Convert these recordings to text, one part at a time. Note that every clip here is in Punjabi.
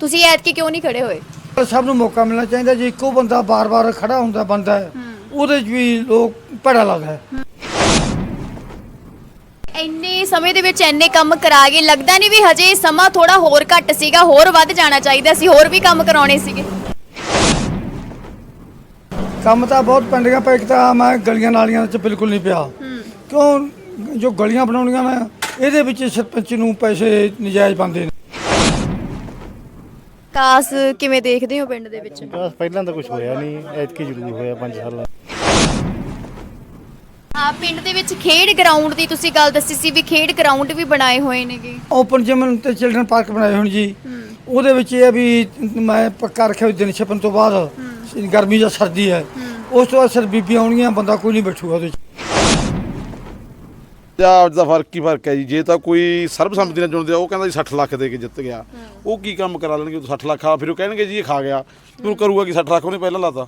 ਤੁਸੀਂ ਐਤਕੀ ਕਿਉਂ ਨਹੀਂ ਖੜੇ ਹੋਏ? ਪਰ ਸਭ ਨੂੰ ਮੌਕਾ ਮਿਲਣਾ ਚਾਹੀਦਾ ਜੇ ਇੱਕੋ ਬੰਦਾ ਬਾਰ-ਬਾਰ ਖੜਾ ਹੁੰਦਾ ਬੰਦਾ ਹੈ ਉਹਦੇ 'ਚ ਵੀ ਲੋਕ ਭੜਾ ਲੱਗਦਾ ਹੈ। ਇੰਨੇ ਸਮੇਂ ਦੇ ਵਿੱਚ ਇੰਨੇ ਕੰਮ ਕਰਾ ਗਏ ਲੱਗਦਾ ਨਹੀਂ ਵੀ ਹਜੇ ਸਮਾਂ ਥੋੜਾ ਹੋਰ ਘੱਟ ਸੀਗਾ ਹੋਰ ਵੱਧ ਜਾਣਾ ਚਾਹੀਦਾ ਸੀ ਹੋਰ ਵੀ ਕੰਮ ਕਰਾਉਣੇ ਸੀਗੇ। ਕੰਮ ਤਾਂ ਬਹੁਤ ਪੈਂਡਿੰਗਾਂ ਪੈ ਇੱਕ ਤਾਂ ਮੈਂ ਗਲੀਆਂ ਨਾਲੀਆਂ 'ਚ ਬਿਲਕੁਲ ਨਹੀਂ ਪਿਆ। ਕਿਉਂ? ਜੋ ਗਲੀਆਂ ਬਣਾਉਣੀਆਂ ਨੇ ਇਹਦੇ ਵਿੱਚ ਸਰਪੰਚ ਨੂੰ ਪੈਸੇ ਨਜਾਇਜ਼ ਬੰਦੇ ਨੇ। ਕਾਸ ਕਿਵੇਂ ਦੇਖਦੇ ਹੋ ਪਿੰਡ ਦੇ ਵਿੱਚ? ਬਸ ਪਹਿਲਾਂ ਤਾਂ ਕੁਝ ਹੋਇਆ ਨਹੀਂ ਐਤਕੀ ਜ਼ਰੂਰ ਹੋਇਆ 5 ਸਾਲਾਂ। ਆ ਪਿੰਡ ਦੇ ਵਿੱਚ ਖੇਡ ਗਰਾਊਂਡ ਦੀ ਤੁਸੀਂ ਗੱਲ ਦੱਸੀ ਸੀ ਵੀ ਖੇਡ ਗਰਾਊਂਡ ਵੀ ਬਣਾਏ ਹੋਏ ਨੇਗੇ। ਓਪਨ ਜਿਮ ਤੇ ਚਿਲਡਰਨ ਪਾਰਕ ਬਣਾਏ ਹੋਣ ਜੀ। ਉਹਦੇ ਵਿੱਚ ਇਹ ਵੀ ਮੈਂ ਪੱਕਾ ਰੱਖਿਆ ਵੀ ਦਿਨ ਛਪਣ ਤੋਂ ਬਾਅਦ ਗਰਮੀ ਜਾਂ ਸਰਦੀ ਹੈ। ਉਸ ਤੋਂ ਬਾਅਦ ਸਿਰ ਬੀਬੀਆਂ ਆਉਣਗੀਆਂ ਬੰਦਾ ਕੋਈ ਨਹੀਂ ਬੈਠੂਗਾ ਉਹਦੇ 'ਚ ਪੰਜਾਬ ਦਾ ਫ਼ਰਕ ਹੀ ਫ਼ਰਕ ਹੈ ਜੀ। ਜੇ ਤਾਂ ਕੋਈ ਸਰਬਸੰਮਤੀ ਨਾਲ ਚੁਣਦੇ ਆ ਉਹ ਕਹਿੰਦਾ ਜੀ 60 ਲੱਖ ਦੇ ਕੇ ਜਿੱਤ ਗਿਆ। ਉਹ ਕੀ ਕੰਮ ਕਰਾ ਲੈਣਗੇ? ਉਹ 60 ਲੱਖ ਆ ਫਿਰ ਉਹ ਕਹਿਣਗੇ ਜੀ ਇਹ ਖਾ ਗਿਆ। ਤੂੰ ਕਰੂਗਾ ਕਿ 60 ਲੱਖ ਉਹਨੇ ਪਹਿਲਾਂ ਲਾਤਾ।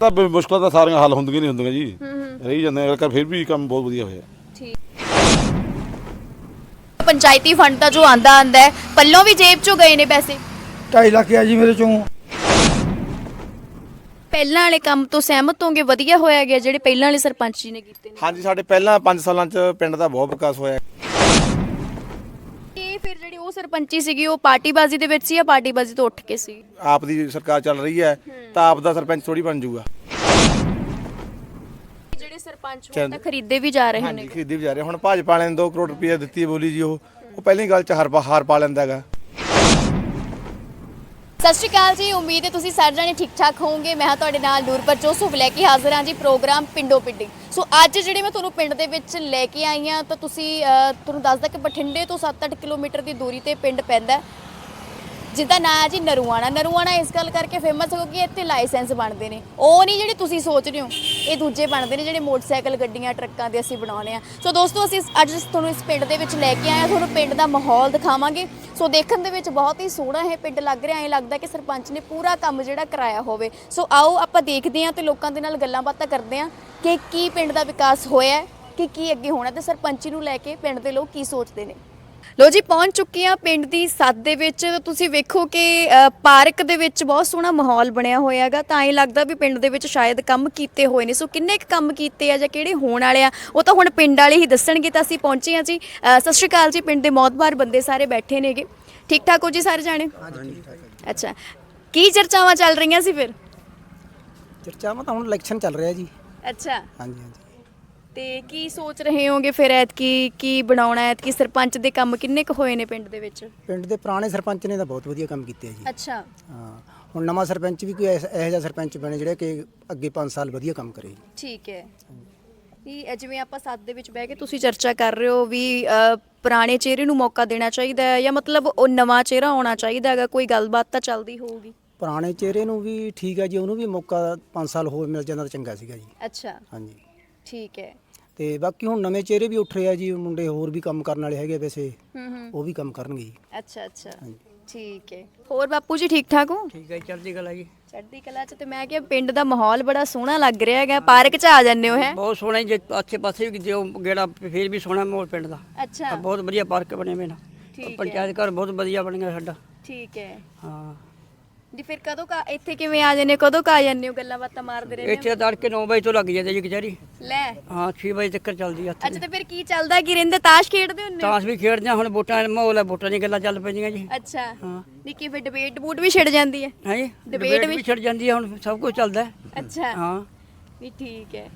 ਤਾਂ ਬ- ਮੁਸ਼ਕਲਾਂ ਤਾਂ ਸਾਰੀਆਂ ਹੱਲ ਹੁੰਦੀਆਂ ਨਹੀਂ ਹੁੰਦੀਆਂ ਜੀ। ਰਹੀ ਜਾਂਦੇ ਆ ਕਰ ਫਿਰ ਵੀ ਕੰਮ ਬਹੁਤ ਵਧੀਆ ਹੋਇਆ। ਪੰਚਾਇਤੀ ਫੰਡ ਦਾ ਜੋ ਆਂਦਾ ਆਂਦਾ ਹੈ ਪੱਲੋਂ ਵੀ ਜੇਬ ਚੋਂ ਗਏ ਨੇ ਪੈਸੇ? 2.5 ਲੱਖ ਆ ਜੀ ਮੇਰੇ ਚੋਂ। ਪਹਿਲਾਂ ਵਾਲੇ ਕੰਮ ਤੋਂ ਸਹਿਮਤ ਹੋਗੇ? ਵਧੀਆ ਹੋਇਆ ਗਿਆ ਜਿਹੜੇ ਪਹਿਲਾਂ ਵਾਲੇ ਸਰਪੰਚ ਜੀ ਨੇ ਕੀਤੇ ਨੇ। ਹਾਂਜੀ ਸਾਡੇ ਪਹਿਲਾਂ 5 ਸਾਲਾਂ 'ਚ ਪਿੰਡ ਦਾ ਬਹੁਤ ਵਿਕਾਸ ਹੋਇਆ। ਇਹ ਫਿਰ ਜਿਹੜੀ ਉਹ ਸਰਪੰਚੀ ਸੀਗੀ ਉਹ ਪਾਰਟੀਬਾਜ਼ੀ ਦੇ ਵਿੱਚ ਸੀ ਜਾਂ ਪਾਰਟੀਬਾਜ਼ੀ ਤੋਂ ਉੱਠ ਕੇ ਸੀ? ਆਪ ਦੀ ਸਰਕਾਰ ਚੱਲ ਰਹੀ ਹੈ ਤਾਂ ਆਪ ਦਾ ਸਰਪੰਚ ਥੋੜੀ ਬਣ ਜਾਊਗਾ। ਜਿਹੜੇ ਸਰਪੰਚ ਹੁਣ ਤਾਂ ਖਰੀਦੇ ਵੀ ਜਾ ਰਹੇ ਹਾਂਜੀ ਨੇ। ਖਰੀਦੀ ਵੀ ਜਾ ਰਹੇ। ਹੁਣ ਭਾਜਪਾ ਵਾਲਿਆਂ ਨੇ 2 ਕਰੋੜ ਰੁਪਏ ਦਿੱਤੀ ਹੈ ਬੋਲੀ ਜੀ ਉਹ। ਉਹ ਪਹਿਲੀ ਗੱਲ 'ਚ ਹਾਰ ਹਾਰ ਪਾ ਲੈਂਦਾ ਹੈਗਾ। ਸਤਿ ਸ਼੍ਰੀ ਅਕਾਲ ਜੀ, ਉਮੀਦ ਹੈ ਤੁਸੀਂ ਸਾਰੇ ਜਾਣੇ ਠੀਕ ਠਾਕ ਹੋਵੋਗੇ। ਮੈਂ ਹਾਂ ਤੁਹਾਡੇ ਨਾਲ ਨੂਰਪਰ ਜੋਸਫ ਲੈ ਕੇ ਹਾਜ਼ਰ ਹਾਂ ਜੀ ਪ੍ਰੋਗਰਾਮ ਪਿੰਡੋ ਪਿੰਡੀ। ਸੋ ਅੱਜ ਜਿਹੜੇ ਮੈਂ ਤੁਹਾਨੂੰ ਪਿੰਡ ਦੇ ਵਿੱਚ ਲੈ ਕੇ ਆਈ ਹਾਂ, ਤਾਂ ਤੁਸੀਂ ਤੁਹਾਨੂੰ ਦੱਸਦਾ ਕਿ ਬਠਿੰਡੇ ਤੋਂ 7-8 ਕਿਲੋਮੀਟਰ ਦੀ ਦੂਰੀ ਤੇ ਪਿੰਡ ਪੈਂਦਾ ਹੈ, ਜਿਹਦਾ ਨਾਂ ਹੈ ਜੀ ਨਰੂਆਣਾ ਨਰੂਆਣਾ ਇਸ ਗੱਲ ਕਰਕੇ ਫੇਮਸ ਹੋ ਕਿ ਇੱਥੇ ਲਾਇਸੈਂਸ ਬਣਦੇ ਨੇ। ਉਹ ਨਹੀਂ ਜਿਹੜੇ ਤੁਸੀਂ ਸੋਚ ਰਹੇ ਹੋ ਇਹ ਦੂਜੇ ਬਣਦੇ ਨੇ ਜਿਹੜੇ ਮੋਟਰਸਾਈਕਲ ਗੱਡੀਆਂ ਟਰੱਕਾਂ ਦੇ ਅਸੀਂ ਬਣਾਉਨੇ ਆ। ਸੋ ਦੋਸਤੋ ਅਸੀਂ ਅੱਜ ਤੁਹਾਨੂੰ ਇਸ ਪਿੰਡ ਦੇ ਵਿੱਚ ਲੈ ਕੇ ਆਏ ਹਾਂ ਤੁਹਾਨੂੰ ਪਿੰਡ ਦਾ ਮਾਹੌਲ ਦਿਖਾਵਾਂਗੇ। ਸੋ ਦੇਖਣ ਦੇ ਵਿੱਚ ਬਹੁਤ ਹੀ ਸੋਹਣਾ ਇਹ ਪਿੰਡ ਲੱਗ ਰਿਹਾ ਐਂ ਲੱਗਦਾ ਕਿ ਸਰਪੰਚ ਨੇ ਪੂਰਾ ਕੰਮ ਜਿਹੜਾ ਕਰਾਇਆ ਹੋਵੇ। ਸੋ ਆਓ ਆਪਾਂ ਦੇਖਦੇ ਹਾਂ ਤੇ ਲੋਕਾਂ ਦੇ ਨਾਲ ਗੱਲਾਂ ਬਾਤਾਂ ਕਰਦੇ ਹਾਂ ਕਿ ਕੀ ਪਿੰਡ ਦਾ ਵਿਕਾਸ ਹੋਇਆ ਕਿ ਕੀ ਅੱਗੇ ਹੋਣਾ ਤੇ ਸਰਪੰਚੀ ਨੂੰ ਲੈ ਕੇ ਪਿੰਡ ਦੇ ਲੋਕ ਕੀ ਸੋਚਦੇ ਨੇ। ਲੋ ਜੀ ਪਹੁੰਚ ਚੁੱਕੀ ਆ ਪਿੰਡ ਦੀ ਸੱਦ ਦੇ ਵਿੱਚ। ਤੁਸੀਂ ਵੇਖੋ ਕਿ ਪਾਰਕ ਦੇ ਵਿੱਚ ਬਹੁਤ ਸੋਹਣਾ ਮਾਹੌਲ ਬਣਿਆ ਹੋਇਆ ਹੈਗਾ। ਤਾਂ ਇਹ ਲੱਗਦਾ ਵੀ ਪਿੰਡ ਦੇ ਵਿੱਚ ਸ਼ਾਇਦ ਕੰਮ ਕੀਤੇ ਹੋਏ ਨੇ। ਸੋ ਕਿੰਨੇ ਕੁ ਕੰਮ ਕੀਤੇ ਆ ਜਾਂ ਕਿਹੜੇ ਹੋਣ ਵਾਲੇ ਆ ਉਹ ਤਾਂ ਹੁਣ ਪਿੰਡ ਵਾਲੇ ਹੀ ਦੱਸਣਗੇ ਤਾਂ ਅਸੀਂ ਪਹੁੰਚੇ ਆ ਜੀ। ਅ, ਸਤਿ ਸ਼੍ਰੀ ਅਕਾਲ ਜੀ ਪਿੰਡ ਦੇ ਮੌਤਬਾਰ ਬੰਦੇ ਸਾਰੇ ਬੈਠੇ ਨੇਗੇ। ਠੀਕ ਠਾਕ ਹੋ ਜੀ ਸਾਰੇ ਜਾਣੇ? ਅੱਛਾ। ਕੀ ਚਰਚਾਵਾਂ ਚੱਲ ਰਹੀਆਂ ਸੀ ਫਿਰ? ਚਰਚਾਵਾਂ ਤਾਂ ਹੁਣ ਇਲੈਕਸ਼ਨ ਚੱਲ ਰਿਹਾ ਜੀ। ਅੱਛਾ। ਹਾਂਜੀ ਹਾਂਜੀ। ਤੇ ਕੀ ਸੋਚ ਰਹੇ ਹੋਗੇ ਫਿਰ ਐਤਕੀ? ਕੀ ਬਣਾਉਣਾ ਹੈ? ਐਤਕੀ ਸਰਪੰਚ ਦੇ ਕੰਮ ਕਿੰਨੇ ਕੁ ਹੋਏ ਨੇ ਪਿੰਡ ਦੇ ਵਿੱਚ? ਪਿੰਡ ਦੇ ਪੁਰਾਣੇ ਸਰਪੰਚ ਨੇ ਤਾਂ ਬਹੁਤ ਵਧੀਆ ਕੰਮ ਕੀਤੇ ਆ ਜੀ। ਅੱਛਾ। ਹਾਂ। ਹੁਣ ਨਵਾਂ ਸਰਪੰਚ ਵੀ ਕੋਈ ਐਸ- ਇਹੋ ਜਿਹਾ ਸਰਪੰਚ ਬਣੇ ਜਿਹੜਾ ਕਿ ਅੱਗੇ 5 ਸਾਲ ਵਧੀਆ ਕੰਮ ਕਰੇ। ਠੀਕ ਹੈ। ਵੀ ਇਹ ਜਿਵੇਂ ਆਪਾਂ ਸੱਤ ਦੇ ਵਿੱਚ ਬਹਿ ਕੇ ਤੁਸੀਂ ਚਰਚਾ ਕਰ ਰਹੇ ਹੋ ਵੀ ਅ, ਪੁਰਾਣੇ ਚਿਹਰੇ ਨੂੰ ਮੌਕਾ ਦੇਣਾ ਚਾਹੀਦਾ ਹੈ ਜਾਂ ਮਤਲਬ ਉਹ ਨਵਾਂ ਚਿਹਰਾ ਆਉਣਾ ਚਾਹੀਦਾ ਹੈਗਾ? ਕੋਈ ਗੱਲਬਾਤ ਤਾਂ ਚੱਲਦੀ ਹੋਊਗੀ। ਪੁਰਾਣੇ ਚਿਹਰੇ ਨੂੰ ਵੀ ਠੀਕ ਹੈ ਜੀ ਉਹਨੂੰ ਵੀ ਮੌਕਾ 5 ਸਾਲ ਹੋਰ ਮਿਲ ਜਾਂਦਾ ਤਾਂ ਚੰਗਾ ਸੀਗਾ ਜੀ। ਅੱਛਾ। ਹਾਂਜੀ। ਠੀਕ ਹੈ। ਤੇ ਬਾਕੀ ਹੁਣ ਨਵੇਂ ਚਿਹਰੇ ਵੀ ਉੱਠ ਰਹੇ ਆ ਜੀ ਮੁੰਡੇ ਹੋਰ ਵੀ ਕੰਮ ਕਰਨ ਵਾਲੇ ਹੈਗੇ ਵੈਸੇ। ਹੂੰ ਹੂੰ। ਉਹ ਵੀ ਕੰਮ ਕਰਨਗੇ ਜੀ। ਅੱਛਾ ਅੱਛਾ। ਠੀਕ ਹੈ ਹੋਰ ਬਾਪੂ ਜੀ ਠੀਕ ਠਾਕ ਹੋ? ਠੀਕ ਹੈ ਚੜ੍ਹਦੀ ਕਲਾ ਜੀ। ਚੜ੍ਹਦੀ ਕਲਾ ਚ ਤੇ ਮੈਂ ਕਿਹਾ ਪਿੰਡ ਦਾ ਮਾਹੌਲ ਬੜਾ ਸੋਹਣਾ ਲੱਗ ਰਿਹਾ ਹੈਗਾ। ਪਾਰਕ ਚ ਆ ਜਾਂਦੇ ਹੋ ਹੈ? ਬਹੁਤ ਸੋਹਣਾ ਜੀ ਅੱਛੇ ਪਾਸੇ ਵੀ ਜੋ ਗੇੜਾ ਫੇਰ ਵੀ ਸੋਹਣਾ ਮਾਹੌਲ ਪਿੰਡ ਦਾ। ਅੱਛਾ। ਬਹੁਤ ਵਧੀਆ ਪਾਰਕ ਬਣੇ ਹੋਏ ਨੇ। ਠੀਕ ਹੈ। ਪੰਚਾਇਤ ਘਰ ਬਹੁਤ ਵਧੀਆ ਬਣ ਗਿਆ ਸਾਡਾ। ਠੀਕ ਹੈ ਹਾਂ। ਜੀ ਫਿਰ ਕਦੋਂ ਕਾ ਇੱਥੇ ਕਿਵੇਂ ਆ ਜਾਂਦੇ ਹੋ? ਕਦੋਂ ਕਾ ਆ ਜਾਂਦੇ ਹੋ? ਗੱਲਾਂ ਬਾਤਾਂ ਮਾਰਦੇ ਰਹਿੰਦੇ ਇੱਥੇ ਤੜਕੇ 9 ਵਜੇ ਤੋਂ ਲੱਗ ਜਾਂਦੇ ਜੀ ਕਚਹਿਰੀ। ਹੋ ਲੈ। ਹਾਂ 6 ਵਜੇ ਤੱਕ ਚੱਲਦੀ ਆ ਅੱਛਾ ਤੇ ਫਿਰ ਕੀ ਚੱਲਦਾ ਕੀ ਰਹਿੰਦੇ? ਤਾਸ਼ ਖੇਡਦੇ ਹੁੰਦੇ ਹੋ? ਤਾਸ਼ ਵੀ ਖੇਡਦੇ ਆ ਹੁਣ ਵੋਟਾਂ ਦਾ ਮਾਹੌਲ ਹੈ ਵੋਟਾਂ ਦੀਆਂ ਗੱਲਾਂ ਚੱਲ ਪੈਂਦੀਆਂ ਜੀ। ਅੱਛਾ। ਹਾਂ। ਨਿੱਕੀ ਫਿਰ ਡਿਬੇਟ ਬੂਟ ਵੀ ਛਿੜ ਜਾਂਦੀ ਹੈ? ਹੈ ਜੀ? Debate ਡਿਬੇਟ ਵੀ- ਵੀ ਛੱਡ ਜਾਂਦੀ ਹੈ ਹੁਣ ਸਭ ਕੁਝ ਚੱਲਦਾ ਹੈ। ਅੱਛਾ। ਹਾਂ। ਵੀ ਠੀਕ ਹੈ।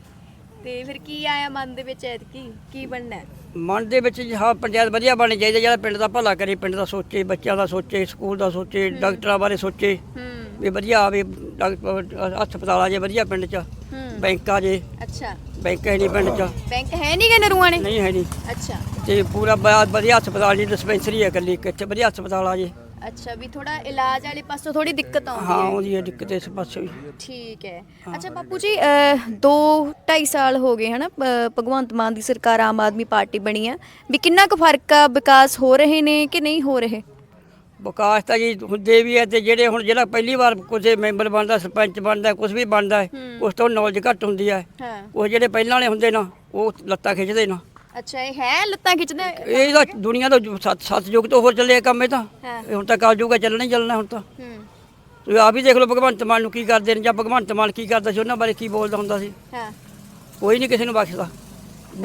ਤੇ ਫਿਰ ਕੀ ਆਇਆ ਮਨ ਦੇ ਵਿੱਚ ਐਤਕੀ? ਕੀ ਬਣਨਾ ਹੈ? ਮਨ ਦੇ ਵਿੱਚ ਜੀ ਹਾਂ ਪੰਚਾਇਤ ਵਧੀਆ ਬਣਨੀ ਚਾਹੀਦੀ ਹੈ, ਜਿਹੜਾ ਪਿੰਡ ਦਾ ਭਲਾ ਕਰੇ ਪਿੰਡ ਦਾ ਸੋਚੇ ਬੱਚਿਆਂ ਦਾ ਸੋਚੇ ਸਕੂਲ ਦਾ ਸੋਚੇ ਡਾਕਟਰਾਂ ਬਾਰੇ ਸੋਚੇ ਹੂੰ। ਵੀ ਵਧੀਆ ਆਵੇ ਡਾਕਟਰ ਹਸਪਤਾਲ ਜੇ ਵਧੀਆ ਪਿੰਡ 'ਚ ਹੂੰ। ਬੈਂਕ ਜੇ ਅੱਛਾ। ਬੈਂਕ ਹੈ ਨਹੀਂ ਪਿੰਡ 'ਚ। ਬੈਂਕ ਹੈ ਨਹੀਂ ਗੇ ਨਰੂਆਂ ਨੇ? ਨਹੀਂ ਹੈ ਨਹੀਂ। ਅੱਛਾ। ਤੇ ਪੂਰਾ ਬ- ਵਧੀਆ ਹਸਪਤਾਲ ਦੀ ਡਿਸਪੈਂਸਰੀ ਹੈ ਇਕੱਲੀ ਇੱਕ ਇੱਥੇ ਵਧੀਆ ਹਸਪਤਾਲ ਆ ਜੇ। ਅੱਛਾ ਵੀ ਥੋੜਾ ਇਲਾਜ ਵਾਲੇ ਪਾਸੋਂ ਥੋੜੀ ਦਿੱਕਤ ਆਉਂਦੀ ਹਾਂ ਹੈ? ਉਹਦੀ ਹੈ ਦਿੱਕਤ ਇਸ ਪਾਸੇ ਵੀ। ਠੀਕ ਹੈ। ਅੱਛਾ ਬਾਪੂ ਜੀ 2 2.5 ਸਾਲ ਹੋ ਗਏ ਹਨਾ? ਭਗਵੰਤ ਮਾਨ ਦੀ ਸਰਕਾਰ ਆਮ ਆਦਮੀ ਪਾਰਟੀ ਬਣੀ ਆ ਵੀ ਕਿੰਨਾ ਕੁ ਫ਼ਰਕ ਆ ਵਿਕਾਸ ਹੋ ਰਹੇ ਨੇ ਕਿ ਨਹੀਂ ਹੋ ਰਹੇ? ਵਿਕਾਸ ਤਾਂ ਜੀ ਹੁੰਦੇ ਵੀ ਹੈ ਤੇ ਜਿਹੜੇ ਹੁਣ ਜਿਹੜਾ ਪਹਿਲੀ ਵਾਰ ਕੋਈ ਮੈਂਬਰ ਬਣਦਾ ਸਰਪੰਚ ਬਣਦਾ ਕੁਝ ਵੀ ਬਣਦਾ ਹੈ, ਉਸ ਤੋਂ ਨੌਲੇਜ ਘੱਟ ਹੁੰਦੀ ਹੈ ਹਾਂ। ਉਹ ਜਿਹੜੇ ਪਹਿਲਾਂ ਵਾਲੇ ਹੁੰਦੇ ਨਾ ਉਹ ਲੱਤਾਂ ਖਿੱਚਦੇ ਨਾ। ਅੱਛਾ ਇਹ ਹੈ ਲੱਤਾਂ ਖਿੱਚਦਾ? ਇਹ ਤਾਂ ਦੁਨੀਆ ਦਾ ਸੱਤ ਸੱਤ ਯੁੱਗ ਤੋਂ ਹੋਰ ਚੱਲੇ ਕੰਮ ਇਹ ਤਾਂ। ਹਾਂ। ਇਹ ਹੁਣ ਤਾਂ ਕਾਲ ਜੂਗਾ ਚੱਲਣਾ ਹੀ ਚੱਲਣਾ ਹੁਣ ਤਾਂ। ਹੂੰ। ਤੁਸੀਂ ਆਪ ਹੀ ਦੇਖ ਲਓ ਭਗਵੰਤ ਮਾਨ ਨੂੰ ਕੀ ਕਰਦੇ ਨੇ ਜਾਂ ਭਗਵੰਤ ਮਾਨ ਕੀ ਕਰਦਾ ਸੀ ਉਹਨਾਂ ਬਾਰੇ ਕੀ ਬੋਲਦਾ ਹੁੰਦਾ ਸੀ। ਹਾਂ। ਕੋਈ ਨਹੀਂ ਕਿਸੇ ਨੂੰ ਬਖਸ਼ਦਾ।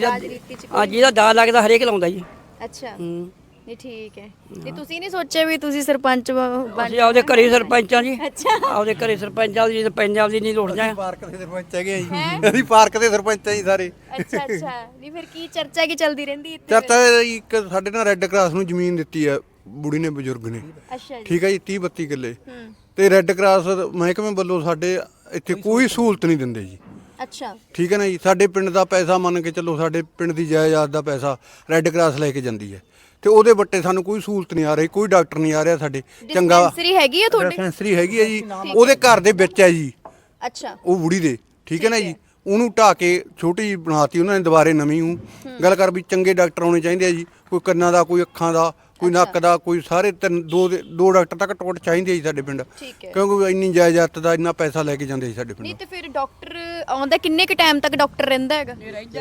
ਰਾਜਨੀਤੀ ਚ ਅੱਜ ਜਿਹਦਾ ਦਾ ਲੱਗਦਾ ਹਰੇਕ ਲਾਉਂਦਾ ਜੀ। ਅੱਛਾ। ਹੂੰ। ਨਹੀਂ ਠੀਕ ਹੈ। ਤੇ ਤੁਸੀਂ ਨਹੀਂ ਸੋਚਿਆ ਵੀ ਤੁਸੀਂ ਸਰਪੰਚ ਬ- ਬਣ ਅਸੀਂ ਆਪਦੇ ਘਰੇ ਸਰਪੰਚਾਂ ਜੀ। ਅੱਛਾ। ਆਪਦੇ ਘਰੇ ਸਰਪੰਚਾਂ ਦੀ ਤੇ ਪੰਜਾਬ ਦੀ ਨਹੀਂ ਲੋੜ ਜਾ ਪਾਰਕ ਦੇ ਸਰਪੰਚ ਹੈਗੇ ਆ ਜੀ। ਅਸੀਂ ਪਾਰਕ ਦੇ ਸਰਪੰਚ ਆ ਜੀ ਸਾਰੇ। ਅੱਛਾ ਅੱਛਾ। ਨਹੀਂ ਫਿਰ ਕੀ ਚਰਚਾ ਕੀ ਚੱਲਦੀ ਰਹਿੰਦੀ ਇੱਥੇ ਚਰਚਾ ਇੱਕ ਸਾਡੇ ਨਾਲ ਰੈੱਡ ਕਰਾਸ ਨੂੰ ਜ਼ਮੀਨ ਦਿੱਤੀ ਹੈ ਬੁੜੀ ਨੇ ਬਜ਼ੁਰਗ ਨੇ। ਅੱਛਾ ਜੀ। ਠੀਕ ਹੈ ਜੀ 30 32 ਕਿੱਲੇ। ਹੂੰ। ਤੇ ਰੈੱਡ ਕਰਾਸ ਮਹਿਕਮੇ ਵੱਲੋਂ ਸਾਡੇ ਇੱਥੇ ਕੋਈ ਸਹੂਲਤ ਨਹੀਂ ਦਿੰਦੇ ਜੀ। ਅੱਛਾ। ਠੀਕ ਹੈ ਨਾ ਜੀ ਸਾਡੇ ਪਿੰਡ ਦਾ ਪੈਸਾ ਮੰਨ ਕੇ ਚੱਲੋ ਸਾਡੇ ਪਿੰਡ ਦੀ ਜਾਇਦਾਦ ਦਾ ਪੈਸਾ ਰੈੱਡ ਕਰਾਸ ਲੈ ਕੇ ਜਾਂਦੀ ਹੈ। ਤੇ ਉਹਦੇ ਵੱਟੇ ਸਾਨੂੰ ਕੋਈ ਸਹੂਲਤ ਨਹੀਂ ਆ ਰਹੀ ਕੋਈ ਡਾਕਟਰ ਨਹੀਂ ਆ ਰਿਹਾ ਸਾਡੇ। ਚੰਗਾ ਡਿਸਪੈਂਸਰੀ ਹੈਗੀ ਆ ਤੁਹਾਡੇ? ਡਿਸਪੈਂਸਰੀ ਹੈਗੀ ਹੈ ਜੀ। ਉਹਦੇ ਘਰ ਦੇ ਵਿੱਚ ਹੈ ਜੀ। ਅੱਛਾ। ਉਹ ਬੁੜੀ ਦੇ ਠੀਕ ਹੈ ਨਾ ਜੀ? ਉਹਨੂੰ ਢਾ ਕੇ ਛੋਟੀ ਜਿਹੀ ਬਣਾਤੀ ਉਹਨਾਂ ਨੇ ਦੁਬਾਰੇ ਨਵੀਂ ਉਹ। ਗੱਲ ਕਰ ਵੀ ਚੰਗੇ ਡਾਕਟਰ ਆਉਣੇ ਚਾਹੀਦੇ ਆ ਜੀ। ਕੋਈ ਕੰਨਾਂ ਦਾ ਕੋਈ ਅੱਖਾਂ ਦਾ ਕੋਈ ਨੱਕ ਦਾ ਕੋਈ ਸਾਰੇ ਤਿੰਨ ਦੋ ਦੇ- ਦੋ ਡਾਕਟਰ ਤੱਕ ਟੋਟ ਚਾਹੀਦੇ ਜੀ ਸਾਡੇ ਪਿੰਡ। ਠੀਕ ਹੈ। ਕਿਉਂਕਿ ਇੰਨੀ ਜਾਇਦਾਦ ਦਾ ਇੰਨਾ ਪੈਸਾ ਲੈ ਕੇ ਜਾਂਦੇ ਜੀ ਸਾਡੇ ਨਹੀਂ ਪਿੰਡ ਤੇ ਫਿਰ ਡਾਕਟਰ ਆਉਂਦਾ ਕਿੰਨੇ ਕ ਟਾਈਮ ਤੱਕ ਡਾਕਟਰ ਰਹਿੰਦਾ ਹੈਗਾ?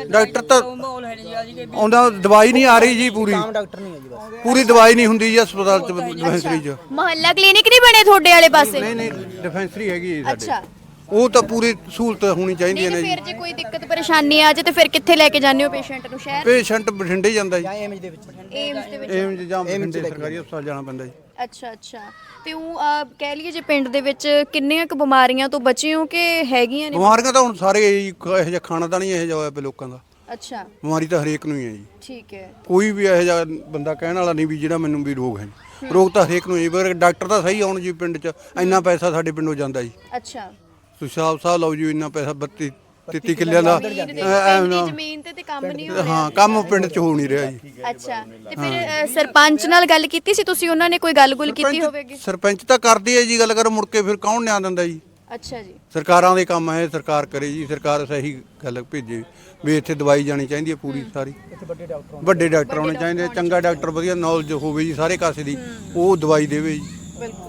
ਡਾਕਟਰ ਤਾਂ ਮਾਹੌਲ ਹੈ ਨਹੀਂ ਜੀ ਅੱਜ ਆਉਂਦਾ ਦਵਾਈ ਨਹੀਂ ਆ ਰਹੀ ਜੀ ਪੂਰੀ। ਆਮ ਡਾਕਟਰ ਨਹੀਂ ਹੈ ਜੀ ਬਸ। ਪੂਰੀ ਦਵਾਈ ਨਹੀਂ ਹੁੰਦੀ ਜੀ ਹਸਪਤਾਲ ਚ ਡਿਸਪੈਂਸਰੀ ਚ। ਮੁਹੱਲਾ ਕਲੀਨਿਕ ਨਹੀਂ ਬਣੇ ਤੁਹਾਡੇ ਵਾਲੇ ਪਾਸੇ? ਨਹੀਂ ਨਹੀਂ ਡਿਸਪੈਂਸਰੀ ਹੈਗੀ ਜੀ ਸਾਡੇ। ਅੱਛਾ। ਉਹ ਤਾਂ ਪੂਰੀ ਸਹੂਲਤ ਹੋਣੀ ਚਾਹੀਦੀ ਨਹੀਂ ਹੈ ਤੇ ਨਾ ਜੀ। ਫਿਰ ਜੇ ਕੋਈ ਦਿੱਕਤ ਪਰੇਸ਼ਾਨੀ ਆ ਜਾਏ ਤੇ ਫਿਰ ਕਿੱਥੇ ਲੈ ਕੇ ਜਾਂਦੇ ਹੋ ਪੇਸ਼ੈਂਟ ਨੂੰ ਸ਼ਹਿਰ? ਪੇਸ਼ੈਂਟ ਬਠਿੰਡੇ ਜਾਂਦਾ ਜੀ। ਜਾਂ ਐਮਜ ਦੇ ਵਿੱਚ। ਏਮਸ ਦੇ ਵਿੱਚ। ਏਮਜ ਜਾਂ ਬਠਿੰਡੇ ਸਰਕਾਰੀ ਹਸਪਤਾਲ ਜਾਣਾ ਪੈਂਦਾ ਜੀ। ਅੱਛਾ ਅੱਛਾ। ਤੇ ਉਹ ਆ, ਕਹਿ ਲਈਏ ਜੇ ਪਿੰਡ ਦੇ ਵਿੱਚ ਕਿੰਨੀਆਂ ਕੁ ਬਿਮਾਰੀਆਂ ਤੋਂ ਬਚੇ ਹੋ ਕਿ ਹੈਗੀਆਂ ਨੇ? ਬਿਮਾਰੀਆਂ ਤਾਂ ਹੁਣ ਸਾਰੇ ਇਹੋ ਜਿਹਾ ਖਾਣਾ ਤਾਂ ਨਹੀਂ ਇਹੋ ਜਿਹਾ ਹੋਇਆ ਪਿਆ ਲੋਕਾਂ ਦਾ। ਅੱਛਾ। ਬਿਮਾਰੀ ਤਾਂ ਹਰੇਕ ਨੂੰ ਹੀ ਹੈ ਜੀ। ਠੀਕ ਹੈ। ਕੋਈ ਵੀ ਇਹੋ ਜਿਹਾ ਬੰਦਾ ਕਹਿਣ ਵਾਲਾ ਨਹੀਂ ਵੀ ਜਿਹੜਾ ਮੈਨੂੰ ਵੀ ਰੋਗ ਹੈ। ਰੋਗ ਤਾਂ ਹਰੇਕ ਨੂੰ ਹੀ ਹੈ, ਪਰ ਡਾਕਟਰ ਤਾਂ ਸਹੀ ਆਉਣ ਜੀ ਪਿੰਡ 'ਚ। ਇੰਨਾ ਪੈਸਾ ਸਾਡੇ ਪਿੰਡੋਂ ਜਾਂਦਾ ਜੀ। ਅੱਛਾ। ਤੁਸੀਂ ਹਿਸਾਬ ਸਾਹ ਲਓ ਜੀ ਇੰਨਾ ਪੈਸਾ 32 33 ਕਿੱਲਿਆਂ ਦਾ ਐ- ਨਾ- ਜ਼ਮੀਨ ਤੇ ਤੇ ਕੰਮ ਨਹੀਂ ਹੋ ਰਿਹਾ। ਹਾਂ ਕੰਮ ਪਿੰਡ 'ਚ ਹੋ ਨਹੀਂ ਰਿਹਾ ਜੀ। ਅੱਛਾ ਤੇ ਫਿਰ ਅ, ਸਰਪੰਚ ਨਾਲ ਗੱਲ ਕੀਤੀ ਸੀ ਤੁਸੀਂ? ਉਹਨਾਂ ਨੇ ਕੋਈ ਗੱਲ-ਗੁਲ ਕੀਤੀ ਹੋਵੇਗੀ? ਸਰਪੰਚ ਤਾਂ ਕਰਦੇ ਆ ਜੀ ਗੱਲ ਕਰ ਮੁੜ ਕੇ ਫਿਰ ਕੌਣ ਨਿਆਂ ਦਿੰਦਾ ਜੀ? ਅੱਛਾ ਜੀ। ਸਰਕਾਰਾਂ ਦੇ ਕੰਮ ਹੈ ਸਰਕਾਰ ਕਰੇ ਜੀ ਸਰਕਾਰ ਸਹੀ ਗੱਲ ਭੇਜੇ ਵੀ ਇੱਥੇ ਦਵਾਈ ਜਾਣੀ ਚਾਹੀਦੀ ਹੈ ਪੂਰੀ ਸਾਰੀ। ਵੱਡੇ ਡਾਕਟਰ ਹੋਣੇ ਚਾਹੀਦੇ ਆ, ਚੰਗਾ ਡਾਕਟਰ ਵਧੀਆ ਨੌਲੇਜ ਹੋਵੇ ਜੀ ਸਾਰੇ ਕਾਸੇ ਦੀ ਉਹ ਦਵਾਈ ਦੇਵੇ ਜੀ। ਬਿਲਕੁਲ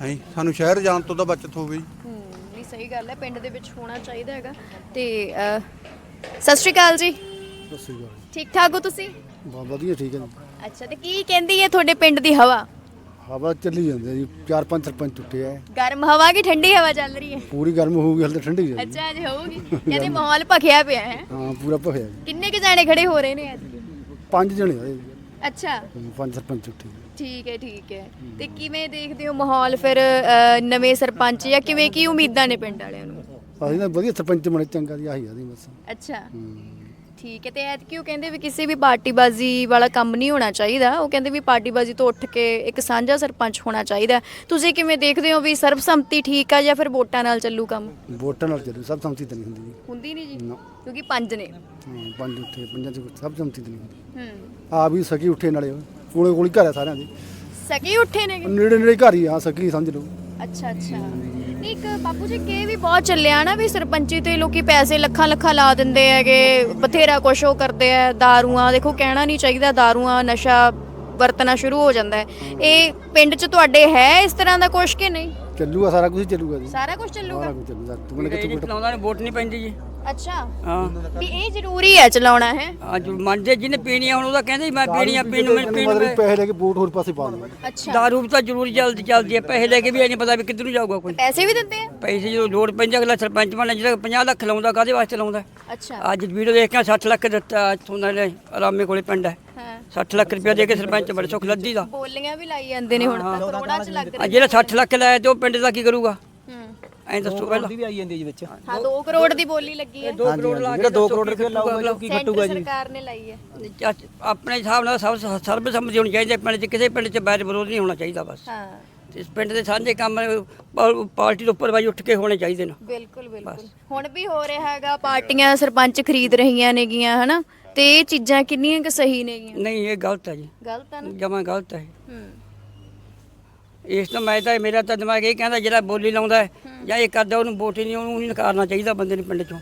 ਹੈ ਸਾਨੂੰ ਸ਼ਹਿਰ ਜਾਣ ਤੋਂ ਤਾਂ ਬਚਤ ਹੋਵੇ ਜੀ। ਹੂੰ ਸਹੀ ਗੱਲ ਹੈ ਪਿੰਡ ਦੇ ਵਿੱਚ ਹੋਣਾ ਚਾਹੀਦਾ ਹੈਗਾ। ਤੇ ਸਤਿ ਸ਼੍ਰੀ ਅਕਾਲ ਜੀ। ਠੀਕ ਠਾਕ ਹੋ ਤੁਸੀਂ? ਬਹੁਤ ਵਧੀਆ ਠੀਕ ਹੈ ਜੀ। ਅੱਛਾ ਤੇ ਕੀ ਕਹਿੰਦੀ ਹੈ ਤੁਹਾਡੇ ਪਿੰਡ ਦੀ ਹਵਾ? ਹਵਾ ਚੱਲੀ ਜਾਂਦੀ ਹੈ ਜੀ ਚਾਰ ਪੰਜ ਸਰਪੰਚ ਟੁੱਟੇ ਆ। ਗਰਮ ਹਵਾ ਕਿ ਠੰਡੀ ਹਵਾ ਚੱਲ ਰਹੀ ਹੈ? ਪੂਰੀ ਗਰਮ ਹੋਊਗੀ ਹਲ ਤਾਂ ਠੰਡੀ ਜਾਏਗੀ ਅੱਛਾ ਜੀ ਹੋਊਗੀ। ਕਹਿੰਦੇ ਮਾਹੌਲ ਭਖਿਆ ਪਿਆ ਹੈ। ਹਾਂ ਪੂਰਾ ਭਖਿਆ ਜੀ। ਕਿੰਨੇ ਕੁ ਜਾਣੇ ਖੜੇ ਹੋ ਰਹੇ ਨੇ ਅੱਜ? ਪੰਜ ਜਣੇ ਜੀ। ਅੱਛਾ। ਪੰਜ ਸਰਪੰਚ ਟੁੱਟੇ ਠੀਕ ਹੈ ਠੀਕ ਹੈ। ਤੇ ਕਿਵੇਂ ਦੇਖਦੇ ਹੋ ਮਾਹੌਲ ਫਿਰ ਅ, ਨਵੇਂ ਸਰਪੰਚ ਜਾਂ ਕਿਵੇਂ ਕੀ ਉਮੀਦਾਂ ਨੇ ਪਿੰਡ ਵਾਲਿਆਂ ਨੂੰ? ਅਸੀਂ ਤਾਂ ਵਧੀਆ ਸਰਪੰਚ ਬਣੇ ਚੰਗਾ ਜੀ ਆਹੀ ਆਦੀ ਬਸ। ਅੱਛਾ। ਠੀਕ ਹੈ ਤੇ ਐਤਕੀ ਉਹ ਕਹਿੰਦੇ ਵੀ ਕਿਸੇ ਵੀ ਪਾਰਟੀਬਾਜ਼ੀ ਵਾਲਾ ਕੰਮ ਨਹੀਂ ਹੋਣਾ ਚਾਹੀਦਾ। ਉਹ ਕਹਿੰਦੇ ਵੀ ਪਾਰਟੀਬਾਜ਼ੀ ਤੋਂ ਉੱਠ ਕੇ ਇੱਕ ਸਾਂਝਾ ਸਰਪੰਚ ਹੋਣਾ ਚਾਹੀਦਾ ਤੁਸੀਂ ਕਿਵੇਂ ਦੇਖਦੇ ਹੋ ਵੀ ਸਰਬਸੰਮਤੀ ਠੀਕ ਆ ਜਾਂ ਫਿਰ ਵੋਟਾਂ ਨਾਲ ਚੱਲੂ ਕੰਮ? ਵੋਟਾਂ ਨਾਲ ਚੱਲੂ ਸਭ ਸੰਮਤੀ ਤਾਂ ਨਹੀਂ ਹੁੰਦੀ ਜੀ। ਹੁੰਦੀ ਨਹੀਂ ਜੀ? ਨਾ। ਕਿਉਂਕਿ ਪੰਜ ਨੇ। ਹਾਂ ਪੰਜ ਉੱਠੇ ਪੰਜਾਂ ਚ ਸਭ ਸੰਮਤੀ ਤਾਂ ਨਹੀਂ ਹੁੰਦੀ। ਹੂੰ। ਆ ਵੀ ਸਕੀ ਉੱਠੇ ਨਾਲੇ। ਕੋਲੇ ਕੋਲੇ ਘਰ ਆ ਸਾਰਿਆਂ ਦੇ। ਸਕੀ ਉੱਠੇ ਨੇ ਨੇੜੇ ਨੇੜੇ ਘਰ ਹੀ ਆ ਸਕੀ ਸਮਝ ਲਓ। ਅੱਛਾ ਅੱਛਾ। ਨਹੀਂ, ਇੱਕ ਬਾਪੂ ਜੀ, ਕੇ ਵੀ ਬਹੁਤ ਚੱਲਿਆ ਨਾ ਵੀ ਸਰਪੰਚੀ ਤੇ ਲੋਕੀ ਪੈਸੇ ਲੱਖਾਂ ਲੱਖਾਂ ਲਾ ਦਿੰਦੇ ਹੈਗੇ, ਬਥੇਰਾ ਕੁਛ ਉਹ ਕਰਦੇ ਆ, ਦਾਰੂਆਂ, ਦੇਖੋ ਕਹਿਣਾ ਨਹੀਂ ਚਾਹੀਦਾ, ਦਾਰੂਆਂ, ਨਸ਼ਾ ਵਰਤਣਾ ਸ਼ੁਰੂ ਹੋ ਜਾਂਦਾ ਹੈ। ਇਹ ਪਿੰਡ 'ਚ ਤੁਹਾਡੇ ਹੈ ਇਸ ਤਰ੍ਹਾਂ ਦਾ ਕੁਛ ਕਿ ਨਹੀਂ? ਚੱਲੂਗਾ ਸਾਰਾ ਕੁਝ ਚੱਲੂਗਾ ਜੀ। ਸਾਰਾ ਕੁਝ ਚੱਲੂਗਾ? ਕੁਝ ਚੱਲੂਗਾ। ਤੂੰ ਕਹਿੰਦਾ ਇਹ ਕਿੱਥੋਂ ਚਲਾਉਂਦਾ ਨੇ ਵੋਟ ਨਹੀਂ ਪੈਂਦੀ ਜੀ। ਅੱਛਾ। ਹਾਂ। ਵੀ ਇਹ ਜ਼ਰੂਰੀ ਹੈ ਚਲਾਉਣਾ ਹੈ? ਅੱਜ ਮੰਨਦੇ ਜਿਹਨੇ ਪੀਣੀ ਆ ਹੁਣ ਉਹਦਾ ਕਹਿੰਦੇ ਮੈਂ ਪੀਣੀ ਆ ਪੀਣ ਮੈਂ ਪੀਣ ਮਤਲਬ ਪੈਸੇ ਲੈ ਕੇ ਵੋਟ ਹੋਰ ਪਾਸੇ ਪਾ ਦਿੰਦੇ ਅੱਛਾ। ਦਾਰੂ ਵੀ ਤਾਂ ਜ਼ਰੂਰੀ ਚੱਲਦੀ ਚੱਲਦੀ ਹੈ। ਪੈਸੇ ਲੈ ਕੇ ਵੀ ਇਹ ਨਹੀਂ ਪਤਾ ਵੀ ਕਿੱਧਰ ਨੂੰ ਜਾਊਗਾ ਕੋਈ। ਪੈਸੇ ਵੀ ਦਿੰਦੇ ਆ? ਪੈਸੇ ਜਦੋਂ ਲੋੜ ਪੈਂਦੀ ਅਗਲਾ ਸਰਪੰਚ ਬਣੇ ਜਿਹੜਾ 50 ਲੱਖ ਲਾਉਂਦਾ ਕਾਦੇ ਵਾਸਤੇ ਲਾਉਂਦਾ? ਅੱਛਾ। ਅੱਜ ਵੀਡੀਓ ਦੇਖ ਕੇ 60 ਲੱਖ ਦਿੱਤਾ ਉਹਨਾਂ ਨੇ ਆਰਾਮੇ ਕੋਲੇ ਪਿੰਡ ਹੈ। ਹਾਂ। 60 ਲੱਖ ਰੁਪਇਆ ਦੇ ਕੇ ਸਰਪੰਚ ਬੜੇ ਸੁੱਖ ਲੱਦੀ ਦਾ। ਬੋਲੀਆਂ ਵੀ ਲਾਈ ਜਾਂਦੇ ਨੇ ਹੁਣ ਤਾਂ ਕਰੋੜਾਂ 'ਚ ਲੱਗ ਆ ਜਿਹੜਾ 60 ਲੱਖ ਲਾਇਆ ਤੇ ਉਹ ਪਿੰਡ ਦਾ ਕੀ ਕਰੂਗਾ? ਹੂੰ। ਐਂ ਦੱਸੋ ਪਹਿਲਾਂ। ਵੀ ਆਈ ਜਾਂਦੀ ਜੀ ਵਿੱਚ। ਹਾਂ 2 ਕਰੋੜ ਦੀ ਬੋਲੀ ਲੱਗੀ ਹੈ। 2 ਕਰੋੜ ਲਾ ਕੇ ਜਿਹੜਾ 2 ਕਰੋੜ ਰੁਪਏ ਲਾਊਗਾ ਕੀ ਸੈਂਟਰ ਸਰਕਾਰ ਨੇ ਲਾਈ ਹੈ। ਆਪਣੇ ਹਿਸਾਬ ਨਾਲ ਸਭ ਸਰਬ ਸੰਮਤੀ ਹੋਣੀ ਚਾਹੀਦੀ ਹੈ ਪਿੰਡ 'ਚ ਕਿਸੇ ਪਿੰਡ 'ਚ ਬੈਰ ਵਿਰੋਧ ਨਹੀਂ ਹੋਣਾ ਚਾਹੀਦਾ ਬਸ। ਹਾਂ। ਇਸ ਪਿੰਡ ਦੇ ਸਾਂਝੇ ਕੰਮ ਪਾਰਟੀ ਤੋਂ ਉੱਪਰ ਵਾਈ ਉੱਠ ਕੇ ਹੋਣੇ ਚਾਹੀਦੇ ਨੇ। ਬਿਲਕੁਲ ਬਿਲਕੁਲ। ਹੁਣ ਵੀ ਹੋ ਰਿਹਾ ਹੈਗਾ ਪਾਰਟੀਆਂ ਸਰਪੰਚ ਖਰੀਦ ਰਹੀਆਂ ਨੇਗੀਆਂ ਹਨਾ? ਤੇ ਇਹ ਚੀਜ਼ਾਂ ਕਿੰਨੀਆਂ ਕੁ ਸਹੀ ਨੇਗੀਆਂ? ਨਹੀਂ ਇਹ ਗਲਤ ਹੈ ਜੀ। ਗਲਤ ਆ ਨਾ? ਜਮਾ ਗਲਤ ਹੈ ਹੂੰ। ਇਸ ਤੋਂ ਮੈਂ ਤਾਂ ਮੇਰਾ ਤਾਂ ਦਿਮਾਗ ਇਹ ਕਹਿੰਦਾ ਜਿਹੜਾ ਬੋਲੀ ਲਾਉਂਦਾ ਹੈ ਜਾਂ ਇਹ ਕਰਦਾ ਉਹਨੂੰ ਵੋਟ ਹੀ ਨਹੀਂ ਉਹਨੂੰ ਨਹੀਂ ਨਕਾਰਨਾ ਚਾਹੀਦਾ ਬੰਦੇ ਨੂੰ ਪਿੰਡ ਚੋਂ।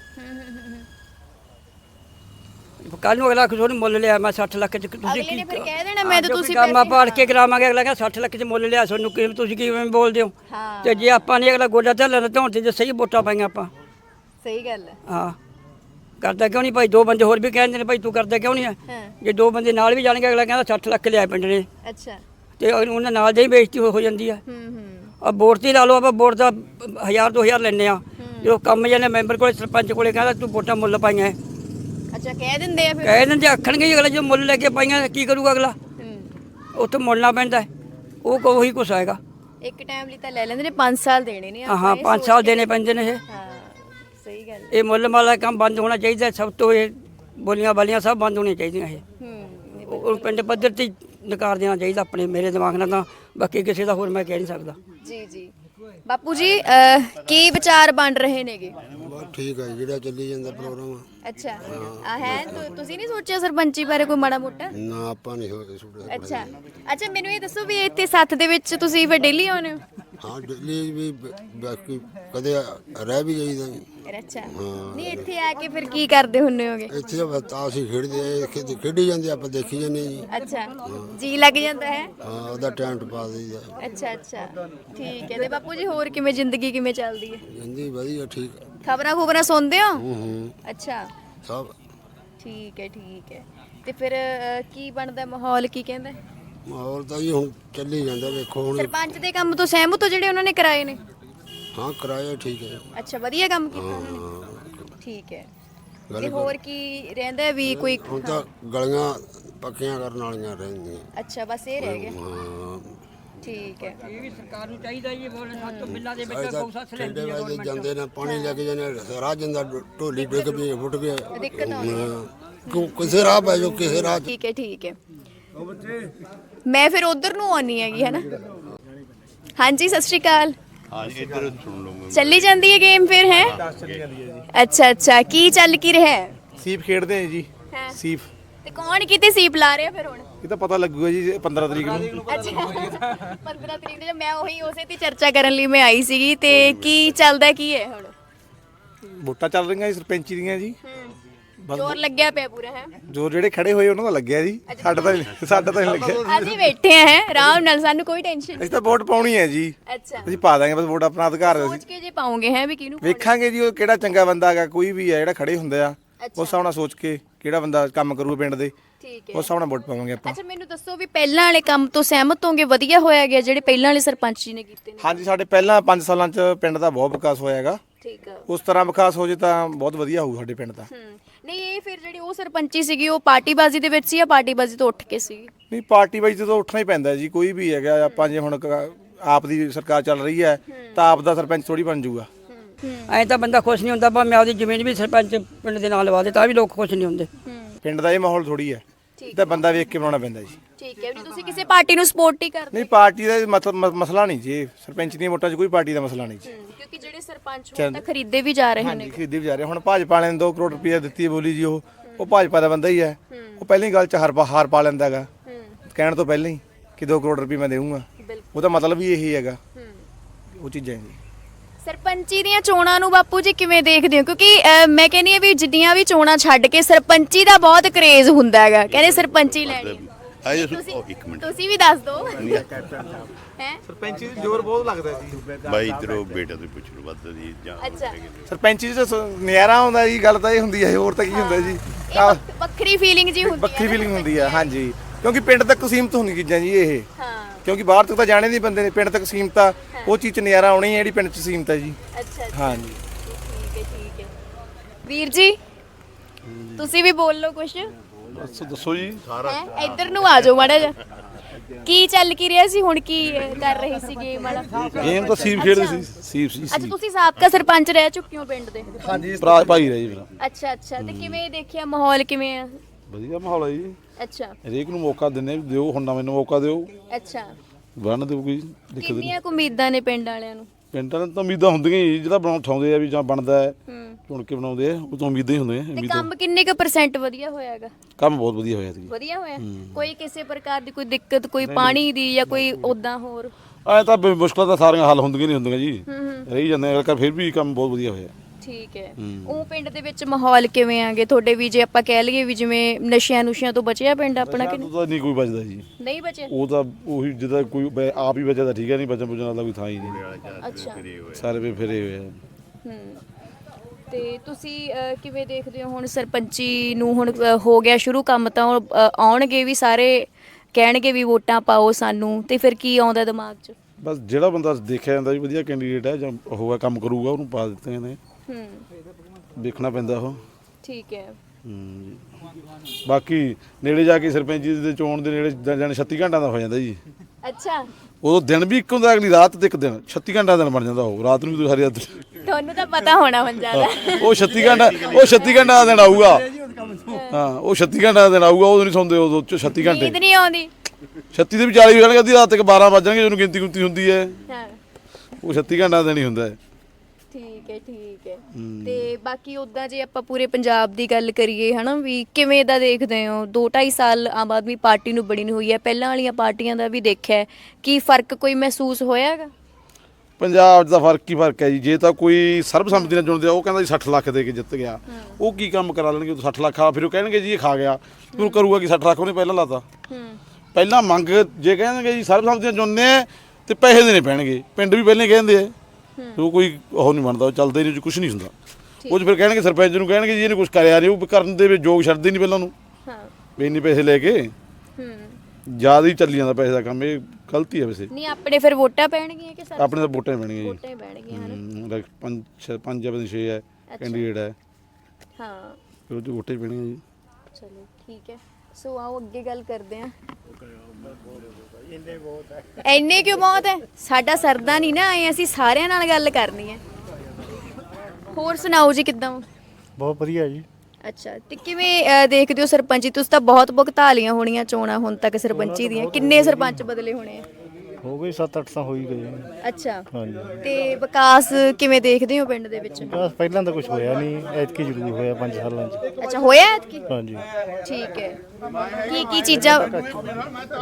ਕੱਲ ਨੂੰ ਅਗਲਾ ਉਹਨੂੰ ਮੁੱਲ ਲਿਆ ਮੈਂ 60 ਲੱਖ ਚ ਤੁਸੀਂ ਅਗਲੇ ਨੇ ਫਿਰ ਕਹਿ ਦੇਣਾ ਮੈਂ ਤਾਂ ਤੁਸੀਂ ਕੰਮ ਪੈਸੇ ਪਾੜ ਕੇ ਕਰਾਵਾਂਗੇ ਅਗਲਾ ਕਹਿੰਦਾ 60 ਲੱਖ ਚ ਮੁੱਲ ਲਿਆ ਤੁਹਾਨੂੰ ਕਿਵੇਂ ਤੁਸੀਂ ਕਿਵੇਂ ਬੋਲਦੇ ਹੋ? ਹਾਂ। ਤੇ ਜੇ ਆਪਾਂ ਨੇ ਅਗਲਾ ਗੋਡਾ ਝੱਲਣ ਧੌਣ ਤੇ ਜੇ ਸਹੀ ਵੋਟਾਂ ਪਾਈਆਂ ਆਪਾਂ। ਸਹੀ ਗੱਲ ਹੈ। ਹਾਂ। ਕਰਦਾ ਕਿਉਂ ਨਹੀਂ? ਭਾਈ ਦੋ ਬੰਦੇ ਹੋਰ ਵੀ ਕਹਿੰਦੇ ਨੇ ਭਾਈ ਤੂੰ ਕਰਦਾ ਕਿਉਂ ਨਹੀਂ ਹੈ ਹਾਂ। ਜੇ ਦੋ ਬੰਦੇ ਨਾਲ ਵੀ ਜਾਣਗੇ ਅਗਲਾ ਕਹਿੰਦਾ 60 ਲੱਖ ਲਿਆ ਪਿੰਡ ਨੇ। ਅੱਛਾ। ਤੇ ਉਹਨਾਂ ਨਾਲ ਦੇ ਹੀ ਬੇਇੱਜ਼ਤੀ ਹੋ ਜਾਂਦੀ ਹੈ ਹੂੰ ਹੂੰ। ਆ ਵੋਟ ਤੇ ਲਾ ਲਓ ਆਪਾਂ ਵੋਟ ਦਾ 1000 2000 ਲੈਣੇ ਆ। ਜੋ ਕੰਮ ਜਾਂਦੇ ਮੈਂਬਰ ਕੋਲੇ ਸਰਪੰਚ ਕੋਲੇ ਕਹਿੰਦਾ ਤੂੰ ਵੋਟਾਂ ਮੁੱਲ ਪਾਈਆਂ ਹੈ। ਅੱਛਾ ਕਹਿ ਦਿੰਦੇ ਆ ਫਿਰ। ਕਹਿ ਦਿੰਦੇ ਆਖਣਗੇ ਹੀ ਅਗਲਾ ਜੋ ਮੁੱਲ ਲੈ ਕੇ ਪਾਈਆਂ ਕੀ ਕਰੂਗਾ ਅਗਲਾ? ਹੂੰ। ਉੱਥੇ ਮੁੱਲਣਾ ਪੈਂਦਾ ਹੈ। ਉਹ ਕੋ ਉਹੀ ਕੁਛ ਆਏਗਾ ਇੱਕ ਟਾਈਮ ਲਈ ਤਾਂ ਲੈ ਲੈਂਦੇ ਨੇ 5 ਸਾਲ ਦੇਣੇ ਨੇ ਹਾਂ 5 ਸਾਲ ਦੇਣੇ ਪੈਂਦੇ ਨੇ ਇਹ। ਸਹੀ ਗੱਲ ਇਹ ਮੁੱਲ ਮਾਲਾ ਕੰਮ ਬੰਦ ਹੋਣਾ ਚਾਹੀਦਾ ਸਭ ਤੋਂ ਇਹ ਬੋਲੀਆਂ ਬਾਲੀਆਂ ਸਭ ਬੰਦ ਹੋਣੀਆਂ ਚਾਹੀਦੀਆਂ ਇਹ। ਹੂੰ ਉਹ ਉਹ ਪਿੰਡ ਪੱਧਰ ਤੇ ਹੀ ਨਕਾਰ ਦੇਣਾ ਚਾਹੀਦਾ ਆਪਣੇ ਮੇਰੇ ਦਿਮਾਗ ਨਾਲ ਤਾਂ ਬਾਕੀ ਕਿਸੇ ਦਾ ਹੋਰ ਮੈਂ ਕਹਿ ਨਹੀਂ ਸਕਦਾ। ਜੀ ਜੀ। ਬਾਪੂ ਜੀ ਅਹ, ਕੀ ਵਿਚਾਰ ਬਣ ਰਹੇ ਨੇਗੇ? ਬਸ ਠੀਕ ਹੈ ਜਿਹੜਾ ਚੱਲੀ ਜਾਂਦਾ ਪ੍ਰੋਗਰਾਮ। ਅੱਛਾ। ਆ ਹੈ? ਤੁ- ਤੁਸੀਂ ਨਹੀਂ ਸੋਚਿਆ ਸਰਪੰਚੀ ਬਾਰੇ ਕੋਈ ਮਾੜਾ ਮੋਟਾ? ਨਾ ਆਪਾਂ ਨਹੀਂ ਹੋਏ ਸੁਣਦੇ ਅੱਛਾ। ਅੱਛਾ ਮੈਨੂੰ ਇਹ ਦੱਸੋ ਵੀ ਇੱਥੇ ਸੱਥ ਦੇ ਵਿੱਚ ਤੁਸੀਂ ਫਿਰ ਡੇਲੀ ਆਉਂਦੇ ਹੋ? ਹਾਂ ਦਿੱਲੀ ਵੀ ਬ- ਬਾਕੀ ਕਦੇ ਰਹਿ ਵੀ ਜਾਈਦਾ ਜੀ। ਅੱਛਾ। ਨਹੀਂ ਇੱਥੇ ਆ ਕੇ ਫਿਰ ਕੀ ਕਰਦੇ ਹੁੰਨੇ ਹੋਗੇ? ਇੱਥੇ ਤਾਂ ਬਸ ਹੀ ਖੇਡਦੇ ਆ ਖੇਡੀ ਖੇਡੀ ਜਾਂਦੇ ਆਪਾਂ ਦੇਖੀ ਜਾਂਦੇ ਜੀ। ਅੱਛਾ। ਜੀ ਲੱਗ ਜਾਂਦਾ ਹੈ? ਹਾਂ ਉਹਦਾ ਟਾਈਮ ਟਪਾ ਦਈਦਾ। ਅੱਛਾ ਅੱਛਾ। ਠੀਕ ਹੈ। ਤੇ ਬਾਪੂ ਜੀ ਹੋਰ ਕਿਵੇਂ ਜ਼ਿੰਦਗੀ ਕਿਵੇਂ ਚੱਲਦੀ ਹੈ? ਜਿੰਦੀ ਵਧੀਆ ਠੀਕ ਖਬਰਾਂ ਖਬਰਾਂ ਸੁਣਦੇ ਹੋ? ਹੂੰ ਹੂੰ। ਅੱਛਾ। ਸਭ। ਠੀਕ ਹੈ ਠੀਕ ਹੈ। ਤੇ ਫਿਰ ਅਹ, ਕੀ ਬਣਦਾ ਮਾਹੌਲ ਕੀ ਕਹਿੰਦਾ? ਮਾਹੌਲ ਤਾਂ ਜੀ ਹੁਣ ਚੱਲੀ ਜਾਂਦਾ ਵੇਖੋ ਹੁਣ। ਸਰਪੰਚ ਦੇ ਕੰਮ ਤੋਂ ਸਹਿਮਤ ਹੋ ਜਿਹੜੇ ਉਹਨਾਂ ਨੇ ਕਰਾਏ ਨੇ? ਹਾਂ ਕਿਰਾਇਆ ਠੀਕ ਹੈ। ਅੱਛਾ ਵਧੀਆ ਕੰਮ ਕੀਤਾ ਉਹਨਾਂ ਨੇ? ਠੀਕ ਹੈ। ਤੇ ਹੋਰ ਕੀ ਰਹਿੰਦਾ ਵੀ ਕੋਈ ਹੁਣ ਤਾਂ ਗਲੀਆਂ ਪੱਕੀਆਂ ਕਰਨ ਵਾਲੀਆਂ ਰਹਿੰਦੀਆਂ। ਅੱਛਾ ਬਸ ਇਹ ਰਹਿ ਗਿਆ। ਹਾਂ। ਠੀਕ ਹੈ। ਇਹ ਵੀ ਸਰਕਾਰ ਨੂੰ ਚਾਹੀਦਾ ਜੀ ਬੋਲ ਸੱਤ ਮਿੱਲਾਂ ਦੇ ਵਿੱਚ ਤਾਂ ਗਊਸ਼ਾਲਾ ਠੰਡੇ ਵਾਲੇ ਜਾਂਦੇ ਨੇ ਪਾਣੀ ਲੈ ਕੇ ਜਾਂਦੇ ਰਾਹ ਜਾਂਦਾ ਢੋਲੀ ਡਿੱਗ ਪਈ ਫੁੱਟ ਗਿਆ। ਦਿੱਕਤ ਆਉਂਦੀ ਹੈ। ਹਾਂ। ਕੋ- ਕਿਸੇ ਰਾਹ ਪੈ ਜਾਓ ਕਿਸੇ ਰਾਹ 'ਚ। ਠੀਕ ਹੈ ਠੀਕ ਹੈ। ਮੈਂ ਫਿਰ ਉਧਰ ਨੂੰ ਆਉਣੀ ਹੈਗੀ ਹੈ ਨਾ? ਹਾਂਜੀ ਸਤਿ ਸ਼੍ਰੀ ਅਕਾਲ। ਹਾਂਜੀ ਇੱਧਰ ਸੁਣ ਲਵਾਂਗੇ ਚੱਲੀ ਜਾਂਦੀ ਹੈ ਗੇਮ ਫਿਰ ਹੈ? ਅੱਛਾ ਅੱਛਾ ਕੀ ਚੱਲ ਕੀ ਰਿਹਾ? ਹੈ ਸੀਪ ਖੇਡਦੇ ਆ ਜੀ ਹੈਂ? ਸੀਪ। ਤੇ ਕੌਣ ਕਿਤੇ ਸੀਪ ਲਾ ਰਿਹਾ ਫਿਰ ਹੁਣ? ਇਹ ਤਾਂ ਪਤਾ ਲੱਗੂਗਾ ਜੀ 15 ਤਰੀਕ ਨੂੰ। ਅੱਛਾ 15 ਤਰੀਕ ਨੂੰ। ਮੈਂ ਉਹੀ ਉਸੇ ਤੇ ਚਰਚਾ ਕਰਨ ਲਈ ਮੈਂ ਆਈ ਸੀਗੀ ਤੇ ਕੀ ਚੱਲਦਾ ਕੀ ਹੈ ਹੁਣ? ਵੋਟਾਂ ਚੱਲ ਰਹੀਆਂ ਜੀ ਸਰਪੰਚੀ ਦੀਆਂ ਜੀ। ਜ਼ੋਰ ਲੱਗਿਆ ਪਿਆ ਪੂਰਾ ਹੈ? ਜੋ ਜਿਹੜੇ ਖੜੇ ਹੋਏ ਉਹਨਾਂ ਦਾ ਲੱਗਿਆ ਜੀ। ਸਾਡਾ ਤਾਂ ਨਹੀਂ- ਸਾਡਾ ਤਾਂ ਨਹੀਂ ਲੱਗਿਆ। ਅਸੀਂ ਬੈਠੇ ਆ ਹੈ? ਆਰਾਮ ਨਾਲ ਸਾਨੂੰ ਕੋਈ ਟੈਨਸ਼ਨ ਅਸੀਂ ਤਾਂ ਵੋਟ ਪਾਉਣੀ ਹੈ ਜੀ। ਅੱਛਾ। ਅਸੀਂ ਪਾ ਦਾਂਗੇ ਬਸ ਵੋਟ ਆਪਣਾ ਅਧਿਕਾਰ ਹੈ ਸੋਚ ਕੇ ਜੇ ਪਾਉਂਗੇ ਹੈ ਵੀ ਕਿਹਨੂੰ ਵੇਖਾਂਗੇ ਜੀ ਉਹ ਕਿਹੜਾ ਚੰਗਾ ਬੰਦਾ ਹੈਗਾ ਕੋਈ ਵੀ ਹੈ ਜਿਹੜਾ ਖੜੇ ਹੁੰਦੇ ਆ। ਉਸ ਹਿਸਾਬ ਨਾਲ ਸੋਚ ਕੇ ਕਿਹੜਾ ਬੰਦਾ ਕੰਮ ਕਰੂਗਾ ਪਿੰਡ ਦੇ। ਠੀਕ ਉਸ ਹਿਸਾਬ ਨਾਲ ਵੋਟ ਪਾਵਾਂਗੇ ਆਪਾਂ। ਅੱਛਾ ਮੈਨੂੰ ਦੱਸੋ ਵੀ ਪਹਿਲਾਂ ਵਾਲੇ ਕੰਮ ਤੋਂ ਸਹਿਮਤ ਹੋਗੇ ਵਧੀਆ ਹੋਇਆ ਗਿਆ ਜਿਹੜੇ ਪਹਿਲਾਂ ਵਾਲੇ ਸਰਪੰਚ ਜੀ ਨੇ ਕੀਤੇ ਨੇ? ਹਾਂਜੀ ਸਾਡੇ ਪਹਿਲਾਂ 5 ਸਾਲਾਂ 'ਚ ਪਿੰਡ ਦਾ ਬਹੁਤ ਵਿਕਾਸ ਹੋਇਆ ਹੈਗਾ। ਠੀਕ ਆ। ਉਸ ਤਰ੍ਹਾਂ ਵਿਕਾਸ ਹੋ ਜੇ ਤਾਂ ਬਹੁਤ ਵਧੀਆ ਹੋਊ ਸਾਡੇ ਪਿੰਡ ਦਾ। ਹੂੰ ਨਹੀਂ ਇਹ ਫਿਰ ਜਿਹੜੀ ਉਹ ਸਰਪੰਚੀ ਸੀਗੀ ਉਹ ਪਾਰਟੀਬਾਜ਼ੀ ਦੇ ਵਿੱਚ ਸੀ ਜਾਂ ਪਾਰਟੀਬਾਜ਼ੀ ਤੋਂ ਉੱਠ ਕੇ ਸੀਗੀ? ਨਹੀਂ ਪਾਰਟੀ ਵਾਈਜ਼ ਤਾਂ ਉੱਠਣਾ ਹੀ ਪੈਂਦਾ ਜੀ ਕੋਈ ਵੀ ਹੈਗਾ ਆਪਾਂ ਜੇ ਹੁਣ ਕ- ਆਪ ਦੀ ਸਰਕਾਰ ਚੱਲ ਰਹੀ ਹੈ ਤਾਂ ਆਪ ਦਾ ਸਰਪੰਚ ਥੋੜੀ ਬਣ ਜਾਊਗਾ। ਐਂ ਤਾਂ ਬੰਦਾ ਖੁਸ਼ ਨਹੀਂ ਹੁੰਦਾ ਭਾਵੇਂ ਆਪਦੀ ਜ਼ਮੀਨ ਵੀ ਸਰਪੰਚ ਪਿੰਡ ਦੇ ਨਾਲ ਲਵਾ ਦੇ ਤਾਂ ਵੀ ਲੋਕ ਖੁਸ਼ ਨਹੀਂ ਹੁੰਦੇ। ਪਿੰਡ ਦਾ ਇਹ ਮਾਹੌਲ ਥੋੜੀ ਹੈ। ਇਹ ਤਾਂ ਬੰਦਾ ਵੇਖ ਕੇ ਬਣਾਉਣਾ ਪੈਂਦਾ ਜੀ। ਠੀਕ ਹੈ ਵੀ ਤੁਸੀਂ ਕਿਸੇ ਪਾਰਟੀ ਨੂੰ ਸਪੋਰਟ ਹੀ ਕਰਦੇ ਨਹੀਂ ਪਾਰਟੀ ਦਾ ਮਤਲਬ ਮ- ਮਸਲਾ ਨਹੀਂ ਜੀ। ਇਹ। ਸਰਪੰਚ ਦੀਆਂ ਵੋਟਾਂ 'ਚ ਕੋਈ ਪਾਰਟੀ ਦਾ ਮਸਲਾ ਨਹੀਂ ਜੀ। ਕਿਉਂਕਿ ਜਿਹੜੇ ਸਰਪੰਚ ਹੁਣ ਤਾਂ ਖਰੀਦੇ ਵੀ ਜਾ ਰਹੇ ਨੇ ਹਾਂਜੀ ਖਰੀਦੀ ਵਿਚਾਰੇ ਹੁਣ। ਭਾਜਪਾ ਵਾਲਿਆਂ ਨੇ 2 ਕਰੋੜ ਰੁਪਏ ਦਿੱਤੀ ਹੈ ਬੋਲੀ ਜੀ ਉਹ। ਉਹ ਭਾਜਪਾ ਦਾ ਬੰਦਾ ਹੀ ਹੈ। ਉਹ ਪਹਿਲਾਂ ਗੱਲ 'ਚ ਹਾਰ ਪਾ ਹਾਰ ਪਾ ਲੈਂਦਾ ਹੈਗਾ। ਕਹਿਣ ਤੋਂ ਪਹਿਲਾਂ ਹੀ ਕਿ 2 ਕਰੋੜ ਰੁਪਏ ਮੈਂ ਦੇਵਾਂਗਾ ਉਹਦਾ ਮਤਲਬ ਹੀ ਇਹੀ ਹੈਗਾ। ਉਹ ਚੀਜ਼ਾਂ ਜੀ। ਸਰਪੰਚੀ ਦੀਆਂ ਚੋਣਾਂ ਨੂੰ ਬਾਪੂ ਜੀ ਕਿਵੇਂ ਦੇਖਦੇ ਹੋ? ਕਿਉਂਕਿ ਅਹ, ਮੈਂ ਕਹਿੰਦੀ ਆ ਵੀ ਜਿੱਡੀਆਂ ਵੀ ਚੋਣਾਂ ਛੱਡ ਕੇ ਸਰਪੰਚੀ ਦਾ ਬਹੁਤ ਕਰੇਜ਼ ਹੁੰਦਾ ਹੈਗਾ। ਕਹਿੰਦੇ ਸਰਪੰਚੀ ਲੈਣੀ ਹੈ। ਆਏ ਤੁਸੀਂ ਉਹ ਇੱਕ ਮਿੰਟ। ਤੁਸੀਂ ਵੀ ਦੱਸ ਦਿਓ। ਹੈ? ਸਰਪੰਚੀ ਦੀ ਜ਼ੋਰ ਬਹੁਤ ਲੱਗਦਾ ਜੀ। ਬਾਈ ਇਧਰੋਂ ਬੇਟਾ ਤੋਂ ਪੁੱਛ ਲਓ ਵੱਧ ਦੀ ਜਾਂ ਅੱਛਾ। ਸਰਪੰਚੀ 'ਚ ਨਜ਼ਾਰਾ ਆਉਂਦਾ ਜੀ ਗੱਲ ਤਾਂ ਇਹ ਹੁੰਦੀ ਹੈ ਹੋਰ ਤਾਂ ਕੀ ਹੁੰਦਾ ਜੀ। ਇਹ ਵੱਖ- ਵੱਖਰੀ ਫੀਲਿੰਗ ਜੀ ਹੁੰਦੀ ਹੈ ਵੱਖਰੀ ਫੀਲਿੰਗ ਹੁੰਦੀ ਹੈ ਹਾਂਜੀ। ਕਿਉਂਕਿ ਪਿੰਡ ਤੱਕ ਸੀਮਤ ਹੁੰਦੀ ਚੀਜ਼ਾਂ ਜੀ ਇਹ। ਹਾਂ। ਕਿਉਂਕਿ ਬਾਹਰ ਤੱਕ ਤਾਂ ਜਾਣੇ ਨਹੀਂ ਬੰਦੇ ਨੇ ਪਿੰਡ ਤੱਕ ਸੀਮਤ ਆ। ਉਹ ਚੀਜ਼ 'ਚ ਨਜ਼ਾਰਾ ਆਉਣੀ ਹੈ ਜਿਹੜੀ ਪਿੰਡ 'ਚ ਸੀਮਤ ਹੈ ਜੀ। ਅੱਛਾ ਅੱਛਾ। ਹਾਂਜੀ। ਠੀਕ ਹੈ ਠੀਕ ਹੈ। ਵੀਰ ਜੀ ਤੁਸੀਂ ਵੀ ਬੋਲ ਲਓ ਕੁਝ ਦੱਸੋ ਦੱਸੋ ਜੀ। ਹੈ? ਇੱਧਰ ਨੂੰ ਆ ਜਾਓ ਮਾੜਾ ਜਿਹਾ। ਕੀ ਚੱਲ ਕੀ ਰਿਹਾ ਸੀ? ਹੁਣ ਕੀ ਅਹ, ਕਰ ਰਹੇ ਸੀ ਗੇਮ ਵਾਲਾ? ਗੇਮ ਤਾਂ ਸੀਪ ਖੇਡਦੇ ਸੀ। ਸੀਪ ਸੀ ਅੱਛਾ ਤੁਸੀਂ ਸਾਬਕਾ ਸਰਪੰਚ ਰਹਿ ਚੁੱਕੇ ਹੋ ਪਿੰਡ ਦੇ। ਭਰਾ ਭਾਈ ਰਹੇ ਜੀ ਮੇਰਾ। ਅੱਛਾ ਅੱਛਾ। ਤੇ ਕਿਵੇਂ ਦੇਖਿਆ ਮਾਹੌਲ ਕਿਵੇਂ ਆ? ਵਧੀਆ ਮਾਹੌਲ ਹੈ ਜੀ। ਅੱਛਾ। ਹਰੇਕ ਨੂੰ ਮੌਕਾ ਦਿੰਦੇ ਵੀ ਦਿਓ ਹੁਣ ਨਵੇਂ ਨੂੰ ਮੌਕਾ ਦਿਓ। ਅੱਛਾ। ਬਣ ਦਿਓ ਕੋਈ ਦਿੱਕਤ ਨਹੀਂ। ਕਿੰਨੀਆਂ ਕੁ ਉਮੀਦਾਂ ਨੇ ਪਿੰਡ ਵਾਲਿਆਂ ਨੂੰ? ਪਿੰਡਾਂ ਨੂੰ ਤਾਂ ਉਮੀਦਾਂ ਹੁੰਦੀਆਂ ਹੀ ਜਿਹੜਾ ਬਣਾ ਉਠਾਉਂਦੇ ਆ ਵੀ ਜਾਂ ਬਣਦਾ ਹੈ ਹੂੰ। ਚੁਣ ਕੇ ਬਣਾਉਂਦੇ ਆ ਉਹ ਤਾਂ ਉਮੀਦਾਂ ਹੀ ਹੁੰਦੀਆਂ ਤੇ ਉਮੀਦਾਂ। ਕੰਮ ਕਿੰਨੇ ਕੁ ਪਰਸੈਂਟ ਵਧੀਆ ਹੋਇਆਗਾ? ਕੰਮ ਬਹੁਤ ਵਧੀਆ ਹੋਇਆ ਸੀ ਵਧੀਆ ਹੋਇਆ? ਕੋਈ ਕਿਸੇ ਪ੍ਰਕਾਰ ਦੀ ਕੋਈ ਦਿੱਕਤ ਕੋਈ ਪਾਣੀ ਦੀ ਜਾਂ ਕੋਈ ਉਦਾਂ ਹੋਰ? ਐ ਤਾਂ ਮੁਸ਼ਕਲਾਂ ਤਾਂ ਸਾਰੀਆਂ ਹੱਲ ਹੁੰਦੀਆਂ ਨਹੀਂ ਹੁੰਦੀਆਂ ਜੀ। ਰਹੀ ਜਾਂਦੇ ਆ ਫਿਰ ਵੀ ਕੰਮ ਬਹੁਤ ਵਧੀਆ ਹੋਇਆ। ਠੀਕ ਹੈ। ਉਹ ਪਿੰਡ ਦੇ ਵਿੱਚ ਮਾਹੌਲ ਕਿਵੇਂ ਆਗੇ? ਤੁਹਾਡੇ ਵੀ ਜੇ ਆਪਾਂ ਕਹਿ ਲਈਏ ਵੀ ਜਿਵੇਂ ਨਸ਼ਿਆਂ ਨੁਸ਼ਿਆਂ ਤੋਂ ਬਚਿਆ ਪਿੰਡ ਆਪਣਾ ਕਿ ਉਹ ਤਾਂ ਨਹੀਂ ਕੋਈ ਬਚਦਾ ਜੀ। ਨਹੀਂ ਬਚਿਆ? ਉਹ ਤਾਂ ਉਹੀ ਜਿਹਦਾ ਕੋਈ ਬ- ਆਪ ਹੀ ਬਚਦਾ ਠੀਕ ਹੈ ਨਹੀਂ ਬਚਣ ਬੁਝਣ ਵਾਲਾ ਕੋਈ ਥਾਂ ਹੀ ਨਹੀਂ। ਅੱਛਾ। ਸਾਰੇ ਵੀ ਫਿਰੇ ਹੋਏ ਆ। ਹੂੰ। ਤੇ ਤੁਸੀਂ ਕਿਵੇਂ ਦੇਖਦੇ ਹੋ ਹੁਣ ਸਰਪੰਚੀ ਨੂੰ ਹੁਣ ਹੋ ਗਿਆ ਸ਼ੁਰੂ ਕੰਮ ਤਾਂ ਆਉਣਗੇ ਵੀ ਸਾਰੇ ਕਹਿਣਗੇ ਵੀ ਵੋਟਾਂ ਪਾਓ ਸਾਨੂੰ ਤੇ ਫਿਰ ਕੀ ਆਉਂਦਾ ਦਿਮਾਗ 'ਚ? ਬਸ ਜਿਹੜਾ ਬੰਦਾ ਦੇਖਿਆ ਜਾਂਦਾ ਵੀ ਵਧੀਆ ਕੈਂਡੀਡੇਟ ਹੈ ਜਾਂ ਹੋਗਾ ਕੰਮ ਕਰੂਗਾ ਉਹਨੂੰ ਪਾ ਦਿੱਤੇ ਨੇ। ਹੂੰ। ਵੇਖਣਾ ਪੈਂਦਾ ਉਹ। ਠੀਕ ਹੈ। ਹੂੰ। ਜੀ। ਬਾਕੀ ਨੇੜੇ ਜਾ ਕੇ ਸਰਪੰਚੀ ਦੇ ਚੋਣ ਦੇ ਨੇੜੇ ਜਾ- ਜਾਣੀ 36 ਘੰਟਿਆਂ ਦਾ ਹੋ ਜਾਂਦਾ ਜੀ। ਅੱਛਾ। ਉਦੋਂ ਦਿਨ ਵੀ ਇੱਕ ਹੁੰਦਾ ਅਗਲੀ ਰਾਤ ਤੇ ਇੱਕ ਦਿਨ। 36 ਘੰਟਿਆਂ ਦਾ ਦਿਨ ਬਣ ਜਾਂਦਾ ਉਹ। ਰਾਤ ਨੂੰ ਵੀ ਸਾਰੀ ਰਾਤ ਤੁਹਾਨੂੰ ਤਾਂ ਪਤਾ ਹੋਣਾ ਹੁਣ ਜ਼ਿਆਦਾ। ਉਹ 36 ਘੰਟਾ ਉਹ 36 ਘੰਟਾ ਦਾ ਦਿਨ ਆਊਗਾ। ਹਾਂ ਉਹ 36 ਘੰਟਾ ਦਾ ਦਿਨ ਆਊਗਾ ਉਦੋਂ ਨਹੀਂ ਸੌਂਦੇ ਉਦੋਂ 'ਚ 36 ਘੰਟੇ। ਨੀਂਦ ਨਹੀਂ ਆਉਂਦੀ। 36 ਦੇ ਵੀ 40 ਹੋ ਜਾਣਗੇ ਅੱਧੀ ਰਾਤ ਤੱਕ 12 ਵੱਜ ਜਾਣਗੇ ਜਦੋਂ ਗਿਣਤੀ ਗੁੰਤੀ ਹੁੰਦੀ ਹੈ। ਹਾਂ। ਉਹ 36 ਘੰਟਾ ਦਾ ਦਿਨ ਹੀ ਹੁੰਦਾ ਹੈ। ਠੀਕ ਹੈ ਠੀਕ ਹੈ। ਤੇ ਬਾਕੀ ਉਦਾਂ ਜੇ ਆਪਾਂ ਪੂਰੇ ਪੰਜਾਬ ਦੀ ਗੱਲ ਕਰੀਏ ਹਨਾ ਵੀ ਕਿਵੇਂ ਦਾ ਦੇਖਦੇ ਹੋ? 2.5 ਸਾਲ ਆਮ ਆਦਮੀ ਪਾਰਟੀ ਨੂੰ ਬਣੀ ਨੂੰ ਹੋਈ ਹੈ ਪਹਿਲਾਂ ਵਾਲੀਆਂ ਪਾਰਟੀਆਂ ਦਾ ਵੀ ਦੇਖਿਆ ਹੈ। ਕੀ ਫ਼ਰਕ ਕੋਈ ਮਹਿਸੂਸ ਹੋਇਆਗਾ ਪੰਜਾਬ 'ਚ ਦਾ ਫ਼ਰਕ ਕੀ ਫ਼ਰਕ ਹੈ ਜੀ। ਜੇ ਤਾਂ ਕੋਈ ਸਰਬਸੰਮਤੀ ਨਾਲ ਚੁਣਦੇ ਆ ਉਹ ਕਹਿੰਦਾ ਜੀ 60 ਲੱਖ ਦੇ ਕੇ ਜਿੱਤ ਗਿਆ। ਉਹ ਕੀ ਕੰਮ ਕਰਾ ਲੈਣਗੇ? ਉਹ 60 ਲੱਖ ਆ ਫਿਰ ਉਹ ਕਹਿਣਗੇ ਜੀ ਇਹ ਖਾ ਗਿਆ। ਫਿਰ ਉਹ ਕਰੂਗਾ ਕਿ 60 ਲੱਖ ਉਹਨੇ ਪਹਿਲਾਂ ਲਾਤਾ। ਹੂੰ। ਪਹਿਲਾਂ ਮੰਗ ਜੇ ਕਹਿੰਦੇ ਜੀ ਸਰਬਸੰਮਤੀ ਨਾਲ ਚੁਣਨੇ ਆ ਤੇ ਪੈਸੇ ਦੇਣੇ ਪੈਣਗੇ। ਪਿੰਡ ਵੀ ਪਹਿਲਾਂ ਹੀ ਕਹਿੰਦੇ ਆ। ਉਹ ਕੋਈ ਉਹ ਨਹੀਂ ਬਣਦਾ ਉਹ ਚੱਲਦਾ ਨਹੀਂ ਕੁਝ ਨਹੀਂ ਹੁੰਦਾ। ਉਹ ਫਿਰ ਕਹਿਣਗੇ ਸਰਪੰਚ ਨੂੰ ਕਹਿਣਗੇ ਜੀ ਇਹਨੇ ਕੁਝ ਕਰਿਆ ਨਹੀਂ ਉਹ ਕਰਨ ਦੇ ਵਿੱਚ ਯੋਗ ਛੱਡਦੇ ਨਹੀਂ ਪਹਿਲਾਂ ਨੂੰ। ਹਾਂ। ਵੀ ਇੰਨੇ ਪੈਸੇ ਲੈ ਕੇ ਹੂੰ। ਜ਼ਿਆਦਾ ਹੀ ਚੱਲੀ ਜਾਂਦਾ ਪੈਸੇ ਦਾ ਕੰਮ ਇਹ ਗਲਤੀ ਹੈ ਵੈਸੇ। ਨਹੀਂ ਆਪਣੇ ਫਿਰ ਵੋਟਾਂ ਪੈਣਗੀਆਂ ਕਿ ਸਰ ਆਪਣੇ ਤਾਂ ਵੋਟਾਂ ਹੀ ਪੈਣਗੀਆਂ ਜੀ। ਵੋਟਾਂ ਹੀ ਪੈਣਗੀਆਂ ਹਨਾ? like ਪੰਜ ਪੰਜ ਜਾਂ ਛੇ ਹੈ ਕੈਂਡੀਡੇਟ ਹੈ। ਹਾਂ। ਫਿਰ ਉਹ 'ਚ ਵੋਟਾਂ ਹੀ ਪੈਣਗੀਆਂ ਜੀ। ਚਲੋ ਠੀਕ ਹੈ। ਸੋ ਆਓ ਅੱਗੇ ਗੱਲ ਕਰਦੇ ਹਾਂ। ਇੰਨੇ ਕਿਉਂ ਬਹੁਤ ਹੈ? ਸਾਡਾ ਸਰਦਾ ਨਹੀਂ ਨਾ ਆਏ ਅਸੀਂ ਸਾਰਿਆਂ ਨਾਲ ਗੱਲ ਕਰਨੀ ਹੈ। ਹੋਰ ਸੁਣਾਓ ਜੀ ਕਿੱਦਾਂ? ਹੋ? ਬਹੁਤ ਵਧੀਆ ਜੀ। ਅੱਛਾ ਤੇ ਕਿਵੇਂ ਅਹ, ਦੇਖਦੇ ਹੋ ਸਰਪੰਚੀ? ਤੁਸੀਂ ਤਾਂ ਬਹੁਤ ਭੁਗਤਾ ਲੀਆਂ ਹੋਣੀਆਂ ਚੋਣਾਂ ਹੁਣ ਤੱਕ ਸਰਪੰਚੀ ਦੀਆਂ। ਕਿੰਨੇ ਸਰਪੰਚ ਬਦਲੇ ਹੋਣੇ ਆ? ਹੋ ਗਏ 7-8 ਤਾਂ ਹੋ ਹੀ ਗਏ। ਅੱਛਾ। ਹਾਂਜੀ। ਤੇ ਵਿਕਾਸ ਕਿਵੇਂ ਦੇਖਦੇ ਹੋ ਪਿੰਡ ਦੇ ਵਿੱਚ? ਬਸ ਪਹਿਲਾਂ ਤਾਂ ਕੁਝ ਹੋਇਆ ਨਹੀਂ ਐਤਕੀ ਜ਼ਰੂਰ ਹੋਇਆ 5 ਸਾਲਾਂ 'ਚ। ਅੱਛਾ ਹੋਇਆ ਐਤਕੀ? ਹਾਂਜੀ। ਠੀਕ ਹੈ। ਕੀ ਕੀ ਚੀਜ਼ਾਂ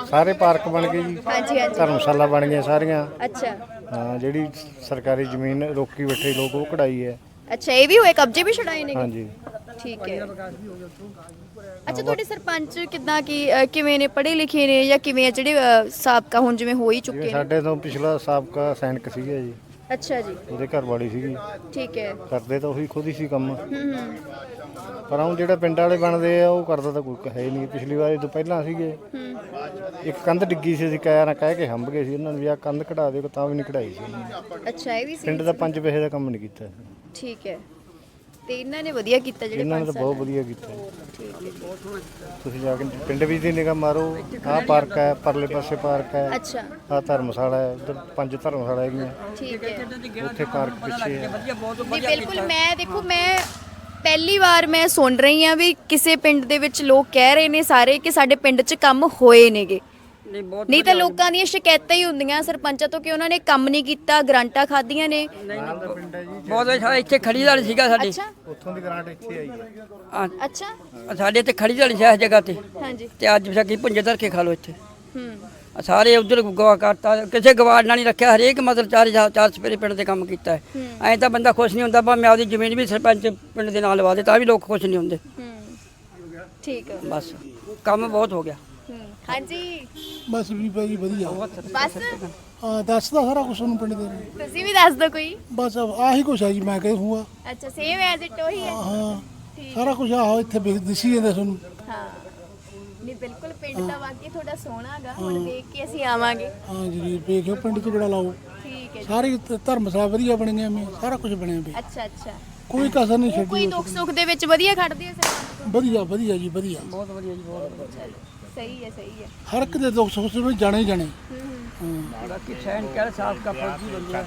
ਸਾਰੇ ਪਾਰਕ ਬਣ ਗਏ ਜੀ। ਹਾਂਜੀ ਹਾਂਜੀ। ਧਰਮਸ਼ਾਲਾ ਬਣ ਗਈਆਂ ਸਾਰੀਆਂ। ਅੱਛਾ। ਹਾਂ ਜਿਹੜੀ ਸਰਕਾਰੀ ਜ਼ਮੀਨ ਰੋਕੀ ਬੈਠੇ ਲੋਕ ਉਹ ਕਢਾਈ ਹੈ। ਅੱਛਾ ਇਹ ਵੀ ਹੋਏ ਕਬਜ਼ੇ ਵੀ ਛਡਾਏ ਨੇ? ਹਾਂਜੀ। ਠੀਕ ਹੈ। ਅੱਛਾ ਤੁਹਾਡੇ ਸਰਪੰਚ ਕਿੱਦਾਂ ਕੀ ਕਿਵੇਂ ਨੇ? ਪੜ੍ਹੇ ਲਿਖੇ ਨੇ ਜਾਂ ਕਿਵੇਂ ਆ? ਜਿਹੜੇ ਸਾਬਕਾ ਹੁਣ ਜਿਵੇਂ ਹੋ ਹੀ ਚੁੱਕੇ ਨੇ। ਸਾਡੇ ਤੋਂ ਪਿਛਲਾ ਸਾਬਕਾ ਸੈਨਿਕ ਸੀਗਾ ਜੀ। ਅੱਛਾ ਜੀ। ਉਹਦੇ ਘਰ ਵਾਲੀ ਸੀਗੀ। ਠੀਕ ਹੈ। ਕਰਦੇ ਤਾਂ ਉਹੀ ਖੁਦ ਹੀ ਸੀ ਕੰਮ। ਹੂੰ ਹੂੰ। ਪਰ ਹੁਣ ਜਿਹੜਾ ਪਿੰਡ ਵਾਲੇ ਬਣਦੇ ਆ ਉਹ ਕਰਦਾ ਤਾਂ ਕੋਈ ਹੈ ਹੀ ਨਹੀਂ। ਪਿਛਲੀ ਵਾਰ ਜਦੋਂ ਪਹਿਲਾਂ ਸੀਗੇ। ਹੂੰ। ਇੱਕ ਕੰਧ ਡਿੱਗੀ ਸੀ ਅਸੀਂ ਕਹਿ ਨਾ ਕਹਿ ਕੇ ਹੰਬ ਗਏ ਸੀ ਉਹਨਾਂ ਨੇ ਵੀ ਆਹ ਕੰਧ ਕਢਾ ਦਿਓ ਤਾਂ ਵੀ ਨਹੀਂ ਕਢਾਈ ਸੀ। ਅੱਛਾ ਇਹ ਵੀ ਸੀ। ਪਿੰਡ ਦਾ ਪੰਜ ਪੈਸੇ ਦਾ ਕੰਮ ਨਹੀਂ ਕੀਤਾ। ਠੀਕ ਹੈ। ਤੇ ਇਹਨਾਂ ਨੇ ਵਧੀਆ ਕੀਤਾ ਜਿਹੜੇ ਇਹਨਾਂ ਨੇ ਤਾਂ ਬਹੁਤ ਵਧੀਆ ਕੀਤਾ। ਤੁਸੀਂ ਜਾ ਕੇ ਪਿੰਡ ਵਿੱਚ ਦੀ ਨਿਗਾਹ ਮਾਰੋ ਆਹ ਪਾਰਕ ਹੈ ਪਰਲੇ ਪਾਸੇ ਪਾਰਕ ਹੈ ਅੱਛਾ। ਆਹ ਧਰਮਸ਼ਾਲਾ ਹੈ ਉਧਰ ਪੰਜ ਧਰਮਸ਼ਾਲਾ ਹੈਗੀਆਂ। ਠੀਕ ਹੈ। ਉੱਥੇ ਪਾਰਕ ਪਿੱਛੇ ਹੈ। ਜੀ ਬਿਲਕੁਲ ਮੈਂ ਦੇਖੋ ਮੈਂ ਪਹਿਲੀ ਵਾਰ ਮੈਂ ਸੁਣ ਰਹੀ ਹਾਂ ਵੀ ਕਿਸੇ ਪਿੰਡ ਦੇ ਵਿੱਚ ਲੋਕ ਕਹਿ ਰਹੇ ਨੇ ਸਾਰੇ ਕਿ ਸਾਡੇ ਪਿੰਡ 'ਚ ਕੰਮ ਹੋਏ ਨੇਗੇ। ਨਹੀਂ ਬਹੁਤ ਨਹੀਂ ਤਾਂ ਲੋਕਾਂ ਦੀਆਂ ਸ਼ਿਕਾਇਤਾਂ ਹੀ ਹੁੰਦੀਆਂ ਸਰਪੰਚਾਂ ਤੋਂ ਕਿ ਉਹਨਾਂ ਨੇ ਕੰਮ ਨਹੀਂ ਕੀਤਾ ਗਰਾਂਟਾਂ ਖਾਧੀਆਂ ਨੇ। ਬਹੁਤ ਅੱਛਾ ਇੱਥੇ ਖੜੀਦਾਰ ਸੀਗਾ ਸਾਡੇ। ਅੱਛਾ। ਉੱਥੋਂ ਦੀ ਗ੍ਰਾਂਟ ਇੱਥੇ ਆਈ ਹੈ। ਆ, ਅੱਛਾ। ਸਾਡੇ ਤੇ ਖੜੀਦਾਰ ਸੀ ਇਸ ਜਗ੍ਹਾ ਤੇ। ਹਾਂਜੀ। ਤੇ ਅੱਜ ਵਿਸਾਖੀ ਪੁੰਜੇ ਧਰ ਕੇ ਖਾ ਲੋ ਇੱਥੇ। ਹੂੰ। ਆ ਸਾਰੇ ਉਧਰ ਗਵਾ ਕਰਤਾ ਕਿਸੇ ਗਵਾੜ ਨਾਲ ਨਹੀਂ ਰੱਖਿਆ ਹਰੇਕ ਮਤਲਬ ਚਾਰ ਚਾਰ ਚਾਰ ਸਪੇਰੇ ਪਿੰਡ ਦੇ ਕੰਮ ਕੀਤਾ ਹੈ। ਐਂ ਤਾਂ ਬੰਦਾ ਖੁਸ਼ ਨਹੀਂ ਹੁੰਦਾ ਪਰ ਮੈਂ ਆਪਦੀ ਜ਼ਮੀਨ ਵੀ ਸਰਪੰਚ ਪਿੰਡ ਦੇ ਨਾਲ ਲਵਾ ਦੇ ਤਾਂ ਵੀ ਲੋਕ ਖੁਸ਼ ਨਹੀਂ ਹੁੰਦੇ। ਹੂੰ। ਠੀਕ ਹੈ ਬਸ ਕੰਮ ਬਹੁਤ ਹੋ ਗਿਆ। ਹਾਂਜੀ। ਬਸ ਵੀ ਭਾਈ ਵਧੀਆ। ਬਸ? ਹਾਂ ਦੱਸਦਾ ਸਾਰਾ ਕੁਝ ਉਹਨੂੰ ਪਿੰਡ ਦੇ। ਤੁਸੀਂ ਵੀ ਦੱਸ ਦਿਓ ਕੋਈ। ਬਸ ਆਹੀ ਕੁਛ ਹੈ ਜੀ ਮੈਂ ਕਹੇ ਹੂਆ ਅੱਛਾ ਸੇਮ ਐਜ਼ ਇਟ ਉਹੀ ਹੈ। ਹਾਂ ਸਾਰਾ ਕੁਝ ਆਹ ਇੱਥੇ ਵਿਖ- ਦਿਸੀ ਜਾਂਦਾ ਤੁਹਾਨੂੰ। ਹਾਂ। ਨਹੀਂ ਬਿਲਕੁਲ ਪਿੰਡ ਦਾ ਵਾਕਈ ਤੁਹਾਡਾ ਸੋਹਣਾਗਾ ਹੁਣ ਦੇਖ ਕੇ ਅਸੀਂ ਆਵਾਂਗੇ। ਹਾਂ ਜੀ ਵੇਖਿਓ ਪਿੰਡ 'ਚ ਬੜਾ ਲਾਓ। ਠੀਕ ਹੈ ਜੀ। ਸਾਰੀ ਧ- ਧਰਮਸ਼ਾਲਾ ਵਧੀਆ ਬਣੀਆਂ ਮੈਂ ਸਾਰਾ ਕੁਝ ਬਣਿਆ ਅੱਛਾ ਅੱਛਾ। ਕੋਈ ਕਸਰ ਨਹੀਂ ਛੱਡੀ ਕੋਈ ਦੁੱਖ ਸੁੱਖ ਦੇ ਵਿੱਚ ਵਧੀਆ ਖੜਦੇ ਆ ਸਰਪੰਚ ਵਧੀਆ ਵਧੀਆ ਜੀ ਵਧੀਆ। ਬਹੁਤ ਵਧੀਆ ਜੀ ਬਹੁਤ ਵਧੀਆ। ਸਹੀ ਹੈ ਸਹੀ ਹੈ। ਹਰ ਇੱਕ ਦੇ ਦੁੱਖ ਸੁੱਖ ਵਿੱਚ ਜਾਣੇ ਹੀ ਜਾਣੇ। ਬਾਕੀ ਸੈਨ ਕਹਿ ਸਾਫ਼ ਕਾ ਫੌਜੀ ਬੰਦੇ ਆ।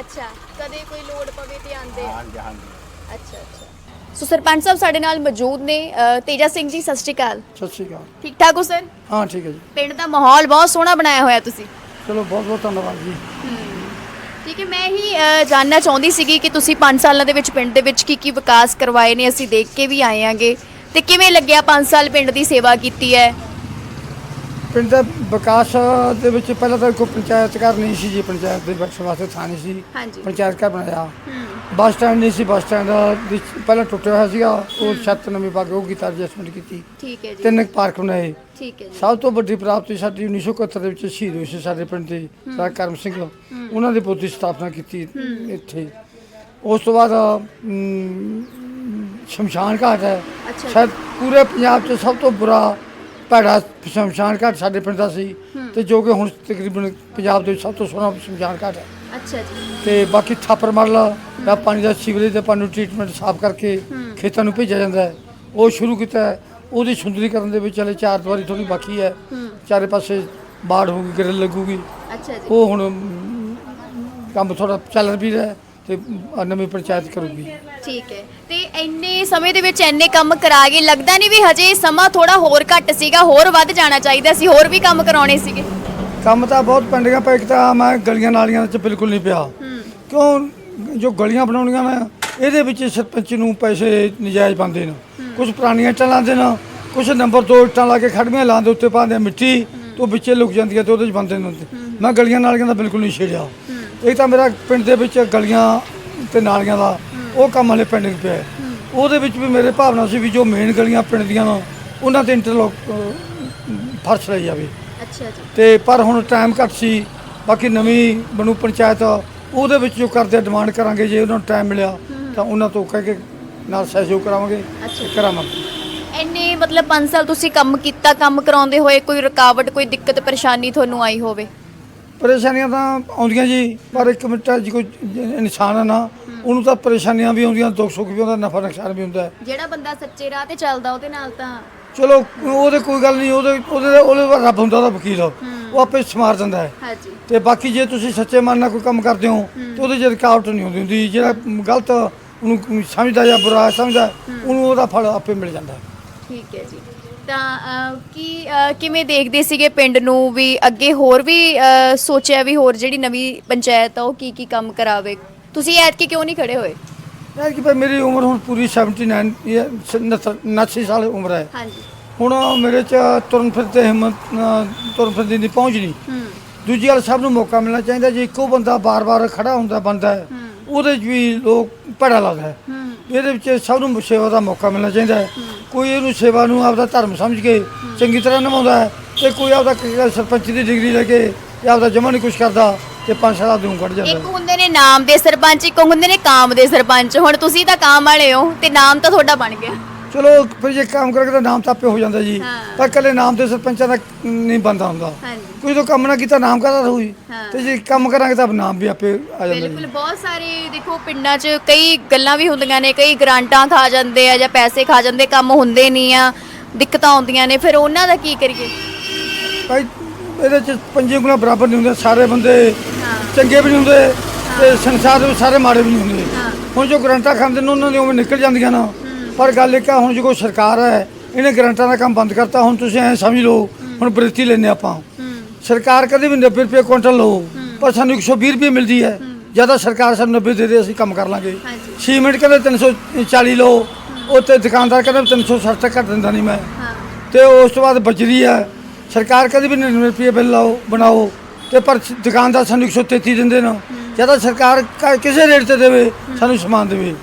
ਅੱਛਾ ਕਦੇ ਕੋਈ ਲੋੜ ਪਵੇ ਤੇ ਆਂਦੇ ਹਾਂਜੀ ਹਾਂਜੀ। ਅੱਛਾ ਅੱਛਾ। ਸੋ ਸਰਪੰਚ ਸਾਹਿਬ ਸਾਡੇ ਨਾਲ ਮੌਜੂਦ ਨੇ। ਅ, ਤੇਜਾ ਸਿੰਘ ਜੀ ਸਤਿ ਸ਼੍ਰੀ ਅਕਾਲ। ਸਤਿ ਸ਼੍ਰੀ ਅਕਾਲ। ਠੀਕ ਠਾਕ ਹੋ ਸਰ? ਹਾਂ ਠੀਕ ਹੈ ਜੀ। ਪਿੰਡ ਦਾ ਮਾਹੌਲ ਬਹੁਤ ਸੋਹਣਾ ਬਣਾਇਆ ਹੋਇਆ ਤੁਸੀਂ। ਚਲੋ ਬਹੁਤ ਬਹੁਤ ਧੰਨਵਾਦ ਜੀ। ਠੀਕ ਹੈ ਮੈਂ ਹੀ ਅ, ਜਾਣਨਾ ਚਾਹੁੰਦੀ ਸੀਗੀ ਕਿ ਤੁਸੀਂ 5 ਸਾਲਾਂ ਦੇ ਵਿੱਚ ਪਿੰਡ ਦੇ ਵਿੱਚ ਕੀ ਕੀ ਵਿਕਾਸ ਕਰਵਾਏ ਨੇ ਅਸੀਂ ਦੇਖ ਕੇ ਵੀ ਆਏ ਆਂਗੇ। ਤੇ ਕਿਵੇਂ ਲੱਗਿਆ 5 ਸਾਲ ਪਿੰਡ ਦੀ ਸੇਵਾ ਕੀਤੀ ਹੈ? ਪਿੰਡ ਦਾ ਵਿਕਾਸ ਦੇ ਵਿੱਚ ਪਹਿਲਾਂ ਤਾਂ ਕੋਈ ਪੰਚਾਇਤ ਘਰ ਨਹੀਂ ਸੀ ਜੀ ਪੰਚਾਇਤ ਦੇ ਬੈਠਣ ਵਾਸਤੇ ਥਾਂ ਨਹੀਂ ਸੀ। ਹਾਂਜੀ। ਪੰਚਾਇਤ ਘਰ ਬਣਾਇਆ। ਬੱਸ ਸਟੈਂਡ ਨਹੀਂ ਸੀ ਬੱਸ ਸਟੈਂਡ ਦੀ ਪਹਿਲਾਂ ਟੁੱਟਿਆ ਹੋਇਆ ਸੀਗਾ ਉਹ ਛੱਤ ਨਵੀਂ ਪਾ ਕੇ ਉਹ ਕੀਤਾ ਐਡਜਸਟਮੈਂਟ ਕੀਤੀ। ਠੀਕ ਹੈ ਜੀ। ਤਿੰਨ ਪਾਰਕ ਬਣਾਏ। ਠੀਕ ਹੈ ਜੀ। ਸਭ ਤੋਂ ਵੱਡੀ ਪ੍ਰਾਪਤੀ ਸਾਡੀ 1971 ਦੇ ਵਿੱਚ ਸ਼ਹੀਦ ਹੋਏ ਸੀ ਸਾਡੇ ਪਿੰਡ ਦੇ ਸਰਦਾਰ ਕਰਮ ਸਿੰਘ। ਉਹਨਾਂ ਦੀ ਪੋਤੀ ਸਥਾਪਨਾ ਕੀਤੀ ਇੱਥੇ। ਉਸ ਤੋਂ ਬਾਅਦ ਅਮ, ਸ਼ਮਸ਼ਾਨ ਘਾਟ ਹੈ। ਅੱਛਾ। ਸ਼ਾਇਦ ਪੂਰੇ ਪੰਜਾਬ 'ਚ ਸਭ ਤੋਂ ਬੁਰਾ ਭੈੜਾ ਸ਼ਮਸ਼ਾਨ ਘਾਟ ਸਾਡੇ ਪਿੰਡ ਦਾ ਸੀ। ਤੇ ਜੋ ਕਿ ਹੁਣ ਤਕਰੀਬਨ ਪੰਜਾਬ ਦੇ ਸਭ ਤੋਂ ਸੋਹਣਾ ਸ਼ਮਸ਼ਾਨ ਘਾਟ ਹੈ। ਅੱਛਾ ਜੀ। ਤੇ ਬਾਕੀ ਥਾਪਰ ਮਰਲਾ ਦਾ ਪਾਣੀ ਦਾ ਸੀਵਰੇਜ ਦੇ ਪਾਣੀ ਨੂੰ ਟ੍ਰੀਟਮੈਂਟ ਸਾਫ਼ ਕਰਕੇ ਖੇਤਾਂ ਨੂੰ ਭੇਜਿਆ ਜਾਂਦਾ ਹੈ। ਉਹ ਸ਼ੁਰੂ ਕੀਤਾ ਹੈ। ਉਹਦੀ ਸੁੰਦਰੀਕਰਨ ਦੇ ਵਿੱਚ ਹਲੇ ਚਾਰ ਦੀਵਾਰੀ ਥੋੜੀ ਬਾਕੀ ਹੈ। ਚਾਰੇ ਪਾਸੇ ਬਾੜ ਹੋਊਗੀ ਗ੍ਰਿਲ ਲੱਗੂਗੀ। ਅੱਛਾ ਜੀ। ਉਹ ਹੁਣ ਕੰਮ ਥੋੜਾ ਚੱਲ ਵੀ ਰਿਹਾ ਹੈ। ਤੇ ਨਵੀਂ ਪੰਚਾਇਤ ਕਰੂਗੀ। ਠੀਕ ਹੈ। ਤੇ ਇੰਨੇ ਸਮੇਂ ਦੇ ਵਿੱਚ ਇੰਨੇ ਕੰਮ ਕਰਾ ਗਏ ਲੱਗਦਾ ਨਹੀਂ ਵੀ ਹਜੇ ਸਮਾਂ ਥੋੜਾ ਹੋਰ ਘੱਟ ਸੀਗਾ ਹੋਰ ਵੱਧ ਜਾਣਾ ਚਾਹੀਦਾ ਸੀ ਹੋਰ ਵੀ ਕੰਮ ਕਰਾਉਣੇ ਸੀਗੇ। ਕੰਮ ਤਾਂ ਬਹੁਤ ਪੈਂਡਿੰਗਾਂ ਪੈ ਇੱਕ ਤਾਂ ਮੈਂ ਗਲੀਆਂ ਨਾਲੀਆਂ 'ਚ ਬਿਲਕੁਲ ਨਹੀਂ ਪਿਆ। ਕਿਉਂ? ਜੋ ਗਲੀਆਂ ਬਣਾਉਣੀਆਂ ਨੇ ਇਹਦੇ ਵਿੱਚ ਸਰਪੰਚ ਨੂੰ ਪੈਸੇ ਨਜਾਇਜ਼ ਬੰਦੇ ਨੇ। ਕੁਝ ਪੁਰਾਣੀਆਂ ਇੱਟਾਂ ਲਾਉਂਦੇ ਨੇ ਕੁਝ ਨੰਬਰ 2 ਇੱਟਾਂ ਲਾ ਕੇ ਖੜਮੀਆਂ ਲਾਉਂਦੇ ਉੱਤੇ ਪਾਉਂਦੇ ਮਿੱਟੀ ਤੇ ਵਿੱਚੇ ਲੁਕ ਜਾਂਦੀ ਹੈ ਤੇ ਉਹਦੇ 'ਚ ਬੰਦੇ ਨੇ। ਮੈਂ ਗਲੀਆਂ ਨਾਲੀਆਂ ਦਾ ਬਿਲਕੁਲ ਨਹੀਂ ਛੇੜਿਆ। ਇਹ ਤਾਂ ਮੇਰਾ ਪਿੰਡ ਦੇ ਵਿੱਚ ਗਲੀਆਂ ਤੇ ਨਾਲੀਆਂ ਦਾ ਉਹ ਕੰਮ ਹਲੇ ਪੈਂਡਿੰਗ ਪਿਆ ਹੈ। ਉਹਦੇ ਵਿੱਚ ਵੀ ਮੇਰੇ ਭਾਵਨਾ ਸੀ ਵੀ ਜੋ ਮੇਨ ਗਲੀਆਂ ਪਿੰਡ ਦੀਆਂ ਨੇ ਉਹਨਾਂ ਤੇ ਇੰਟਰਲੋਕ ਫਰਸ਼ ਲਈ ਜਾਵੇ। ਅੱਛਾ ਜੀ। ਤੇ ਪਰ ਹੁਣ ਟਾਈਮ ਘੱਟ ਸੀ ਬਾਕੀ ਨਵੀਂ ਬਣੂ ਪੰਚਾਇਤ ਉਹਦੇ ਵਿੱਚ ਜੋ ਕਰਦੇ ਡਿਮਾਂਡ ਕਰਾਂਗੇ ਜੇ ਉਹਨਾਂ ਨੂੰ ਟਾਈਮ ਮਿਲਿਆ ਤਾਂ ਉਹਨਾਂ ਤੋਂ ਕਹਿ ਕੇ ਨਾਲ ਸਹਿਯੋਗ ਕਰਾਵਾਂਗੇ ਤੇ ਕਰਾਵਾਂਗੇ। ਇੰਨੇ ਮਤਲਬ 5 ਸਾਲ ਤੁਸੀਂ ਕੰਮ ਕੀਤਾ ਕੰਮ ਕਰਾਉਂਦੇ ਹੋਏ ਕੋਈ ਰੁਕਾਵਟ ਕੋਈ ਦਿੱਕਤ ਪਰੇਸ਼ਾਨੀ ਤੁਹਾਨੂੰ ਆਈ ਹੋਵੇ? ਪਰੇਸ਼ਾਨੀਆਂ ਤਾਂ ਆਉਂਦੀਆਂ ਜੀ ਪਰ ਇੱਕ ਮਿੰਟ ਜੀ ਕੋਈ ਇਨਸਾਨ ਹੈ ਨਾ ਉਹਨੂੰ ਤਾਂ ਪਰੇਸ਼ਾਨੀਆਂ ਵੀ ਆਉਂਦੀਆਂ ਦੁੱਖ ਸੁੱਖ ਵੀ ਆਉਂਦਾ ਨਫਾ ਨੁਕਸਾਨ ਵੀ ਹੁੰਦਾ ਹੈ। ਜਿਹੜਾ ਬੰਦਾ ਸੱਚੇ ਰਾਹ ਤੇ ਚੱਲਦਾ ਉਹਦੇ ਨਾਲ ਤਾਂ ਚਲੋ ਉਹਦੇ ਕੋਈ ਗੱਲ ਨਹੀਂ ਉਹਦੇ ਉਹਦੇ ਉਹਦੇ ਰੱਬ ਹੁੰਦਾ ਉਹਦਾ ਵਕੀਲ ਉਹ ਆਪੇ ਸਮਾਰ ਦਿੰਦਾ ਹੈ। ਹਾਂਜੀ। ਤੇ ਬਾਕੀ ਜੇ ਤੁਸੀਂ ਸੱਚੇ ਮਨ ਨਾਲ ਕੋਈ ਕੰਮ ਕਰਦੇ ਹੋ ਤੇ ਉਹਦੇ 'ਚ ਰੁਕਾਵਟ ਨਹੀਂ ਹੁੰਦੀ ਹੁੰਦੀ ਜਿਹੜਾ ਗਲਤ ਉਹਨੂੰ ਸਮਝਦਾ ਜਾਂ ਬੁਰਾ ਸਮਝਦਾ ਉਹਨੂੰ ਉਹਦਾ ਫਲ ਆਪੇ ਮਿਲ ਜਾਂਦਾ ਹੈ। ਠੀਕ ਹੈ ਜੀ। ਤਾਂ ਅਹ, ਕੀ ਅਹ, ਕਿਵੇਂ ਦੇਖਦੇ ਸੀਗੇ ਪਿੰਡ ਨੂੰ ਵੀ ਅੱਗੇ ਹੋਰ ਵੀ ਅਹ, ਸੋਚਿਆ ਵੀ ਹੋਰ ਜਿਹੜੀ ਨਵੀਂ ਪੰਚਾਇਤ ਆ ਉਹ ਕੀ ਕੀ ਕੰਮ ਕਰਾਵੇ? ਤੁਸੀਂ ਐਤਕੀ ਕਿਉਂ ਨਹੀਂ ਖੜੇ ਹੋਏ? ਯਾਰ ਕਿ ਭਾਈ ਮੇਰੀ ਉਮਰ ਹੁਣ ਪੂਰੀ 79 ਇਹ 79 ਸਾਲ ਉਮਰ ਹੈ। ਹਾਂਜੀ। ਹੁਣ ਮੇਰੇ ਚ ਤੁਰਨ ਫਿਰਦੇ ਹਿੰਮਤ ਅ, ਤੁਰਨ ਫਿਰਦੇ ਦੀ ਪਹੁੰਚ ਨਹੀਂ। ਹੂੰ। ਦੂਜੀ ਗੱਲ ਸਭ ਨੂੰ ਮੌਕਾ ਮਿਲਣਾ ਚਾਹੀਦਾ ਜੇ ਇੱਕੋ ਬੰਦਾ ਬਾਰ-ਬਾਰ ਖੜਾ ਹੁੰਦਾ ਬੰਦਾ ਹੈ। ਉਹਦੇ 'ਚ ਵੀ ਲੋਕ ਭੜਾ ਲੱਗਦਾ। ਹੈ। ਇਹਦੇ ਵਿੱਚ ਸਭ ਨੂੰ ਸੇਵਾ ਦਾ ਮੌਕਾ ਮਿਲਣਾ ਚਾਹੀਦਾ ਹੈ। ਕੋਈ ਇਹਨੂੰ ਸੇਵਾ ਨੂੰ ਆਪਦਾ ਧਰਮ ਸਮਝ ਕੇ ਚੰਗੀ ਤਰ੍ਹਾਂ ਨਿਭਾਉਂਦਾ ਹੈ ਤੇ ਕੋਈ ਆਪਦਾ ਸਰਪੰਚ ਦੀ ਡਿਗਰੀ ਲੈ ਕੇ ਤੇ ਆਪਦਾ ਜਮਾ ਨਹੀਂ ਕੁਛ ਕਰਦਾ ਤੇ ਪੰਜ ਸਾਲਾ ਦੂੰ ਕੱਢ ਜਾਂਦਾ ਇੱਕ ਹੁੰਦੇ ਨੇ ਨਾਮ ਦੇ ਸਰਪੰਚ, ਇੱਕ ਹੁੰਦੇ ਨੇ ਕਾਮ ਦੇ ਸਰਪੰਚ। ਹੁਣ ਤੁਸੀਂ ਤਾਂ ਕਾਮ ਵਾਲੇ ਹੋ ਤੇ ਨਾਮ ਤਾਂ ਤੁਹਾਡਾ ਬਣ ਗਿਆ। ਚਲੋ ਫਿਰ ਜੇ ਕੰਮ ਕਰਕੇ ਤਾਂ ਨਾਮ ਤਾਂ ਆਪੇ ਹੋ ਜਾਂਦਾ ਜੀ। ਹਾਂ। ਪਰ ਇਕੱਲੇ ਨਾਮ ਦੇ ਸਰਪੰਚਾਂ ਦਾ ਨਹੀਂ ਬੰਦਾ ਹੁੰਦਾ। ਹਾਂਜੀ। ਕੋਈ ਤਾਂ ਕੰਮ ਨਾ ਕੀਤਾ ਨਾਮ ਕਾਹਦਾ ਰਹੂਗੀ ਹਾਂ। ਤੇ ਜੇ ਕੰਮ ਕਰਾਂਗੇ ਤਾਂ ਨਾਮ ਵੀ ਆਪੇ ਆ ਜਾਂਦਾ ਬਿਲਕੁਲ ਬਹੁਤ ਸਾਰੇ ਦੇਖੋ ਪਿੰਡਾਂ 'ਚ ਕਈ ਗੱਲਾਂ ਵੀ ਹੁੰਦੀਆਂ ਨੇ ਕਈ ਗਰਾਂਟਾਂ ਖਾ ਜਾਂਦੇ ਆ ਜਾਂ ਪੈਸੇ ਖਾ ਜਾਂਦੇ ਕੰਮ ਹੁੰਦੇ ਨਹੀਂ ਆ ਦਿੱਕਤਾਂ ਆਉਂਦੀਆਂ ਨੇ। ਫਿਰ ਉਹਨਾਂ ਦਾ ਕੀ ਕਰੀਏ? ਭਾਈ ਇਹਦੇ ਚ ਪੰਜੇ ਉਂਗਲਾਂ ਬਰਾਬਰ ਨਹੀਂ ਹੁੰਦੇ ਸਾਰੇ ਬੰਦੇ ਚੰਗੇ ਵੀ ਨਹੀਂ ਹੁੰਦੇ ਤੇ ਸੰਸਾਰ ਦੇ ਵਿੱਚ ਸਾਰੇ ਮਾੜੇ ਵੀ ਨਹੀਂ ਹੁੰਦੇ। ਹੁਣ ਜੋ ਗਰੰਟਾਂ ਖਾਂਦੇ ਨੇ ਉਹਨਾਂ ਦੀ ਉਵੇਂ ਨਿਕਲ ਜਾਂਦੀਆਂ ਨਾ। ਪਰ ਗੱਲ ਇੱਕ ਆ ਹੁਣ ਜੋ ਕੋਈ ਸਰਕਾਰ ਹੈ ਇਹਨੇ ਗਰੰਟਾਂ ਦਾ ਕੰਮ ਬੰਦ ਕਰਤਾ ਹੁਣ ਤੁਸੀਂ ਐ ਸਮਝ ਲਓ ਹੁਣ ਬਰੇਤੀ ਲੈਨੇ ਆਪਾਂ। ਸਰਕਾਰ ਕਦੇ ਵੀ 90 ਰੁਪਏ ਕੁਇੰਟਲ ਲਓ ਪਰ ਸਾਨੂੰ 120 ਰੁਪਏ ਮਿਲਦੀ ਹੈ। ਜ਼ਿਆਦਾ ਸਰਕਾਰ ਸਾਨੂੰ 90 ਦੇ ਦੇ ਅਸੀਂ ਕੰਮ ਕਰ ਲਾਂਗੇ। ਸੀਮੈਂਟ ਕਹਿੰਦੇ 340 ਲਓ ਉਹ ਤੇ ਦੁਕਾਨਦਾਰ ਕਹਿੰਦਾ 360 ਤੱਕ ਘੱਟ ਦਿੰਦਾ ਨਹੀਂ ਮੈਂ। ਤੇ ਉਸ ਤੋਂ ਬਾਅਦ ਬਜਰੀ ਹੈ ਸਰਕਾਰ ਕਦੇ ਵੀ 99 ਰੁਪਏ ਬਿੱਲ ਲਾਓ ਬਣਾਓ ਤੇ ਪਰ ਦੁਕਾਨਦਾਰ ਸਾਨੂੰ 133 ਦਿੰਦੇ ਨੇ। ਜ਼ਿਆਦਾ ਸਰਕਾਰ ਕਿਸੇ ਰੇਟ ਤੇ ਦੇਵੇ ਸਾਨੂੰ ਸਮਾਨ ਦੇਵੇ।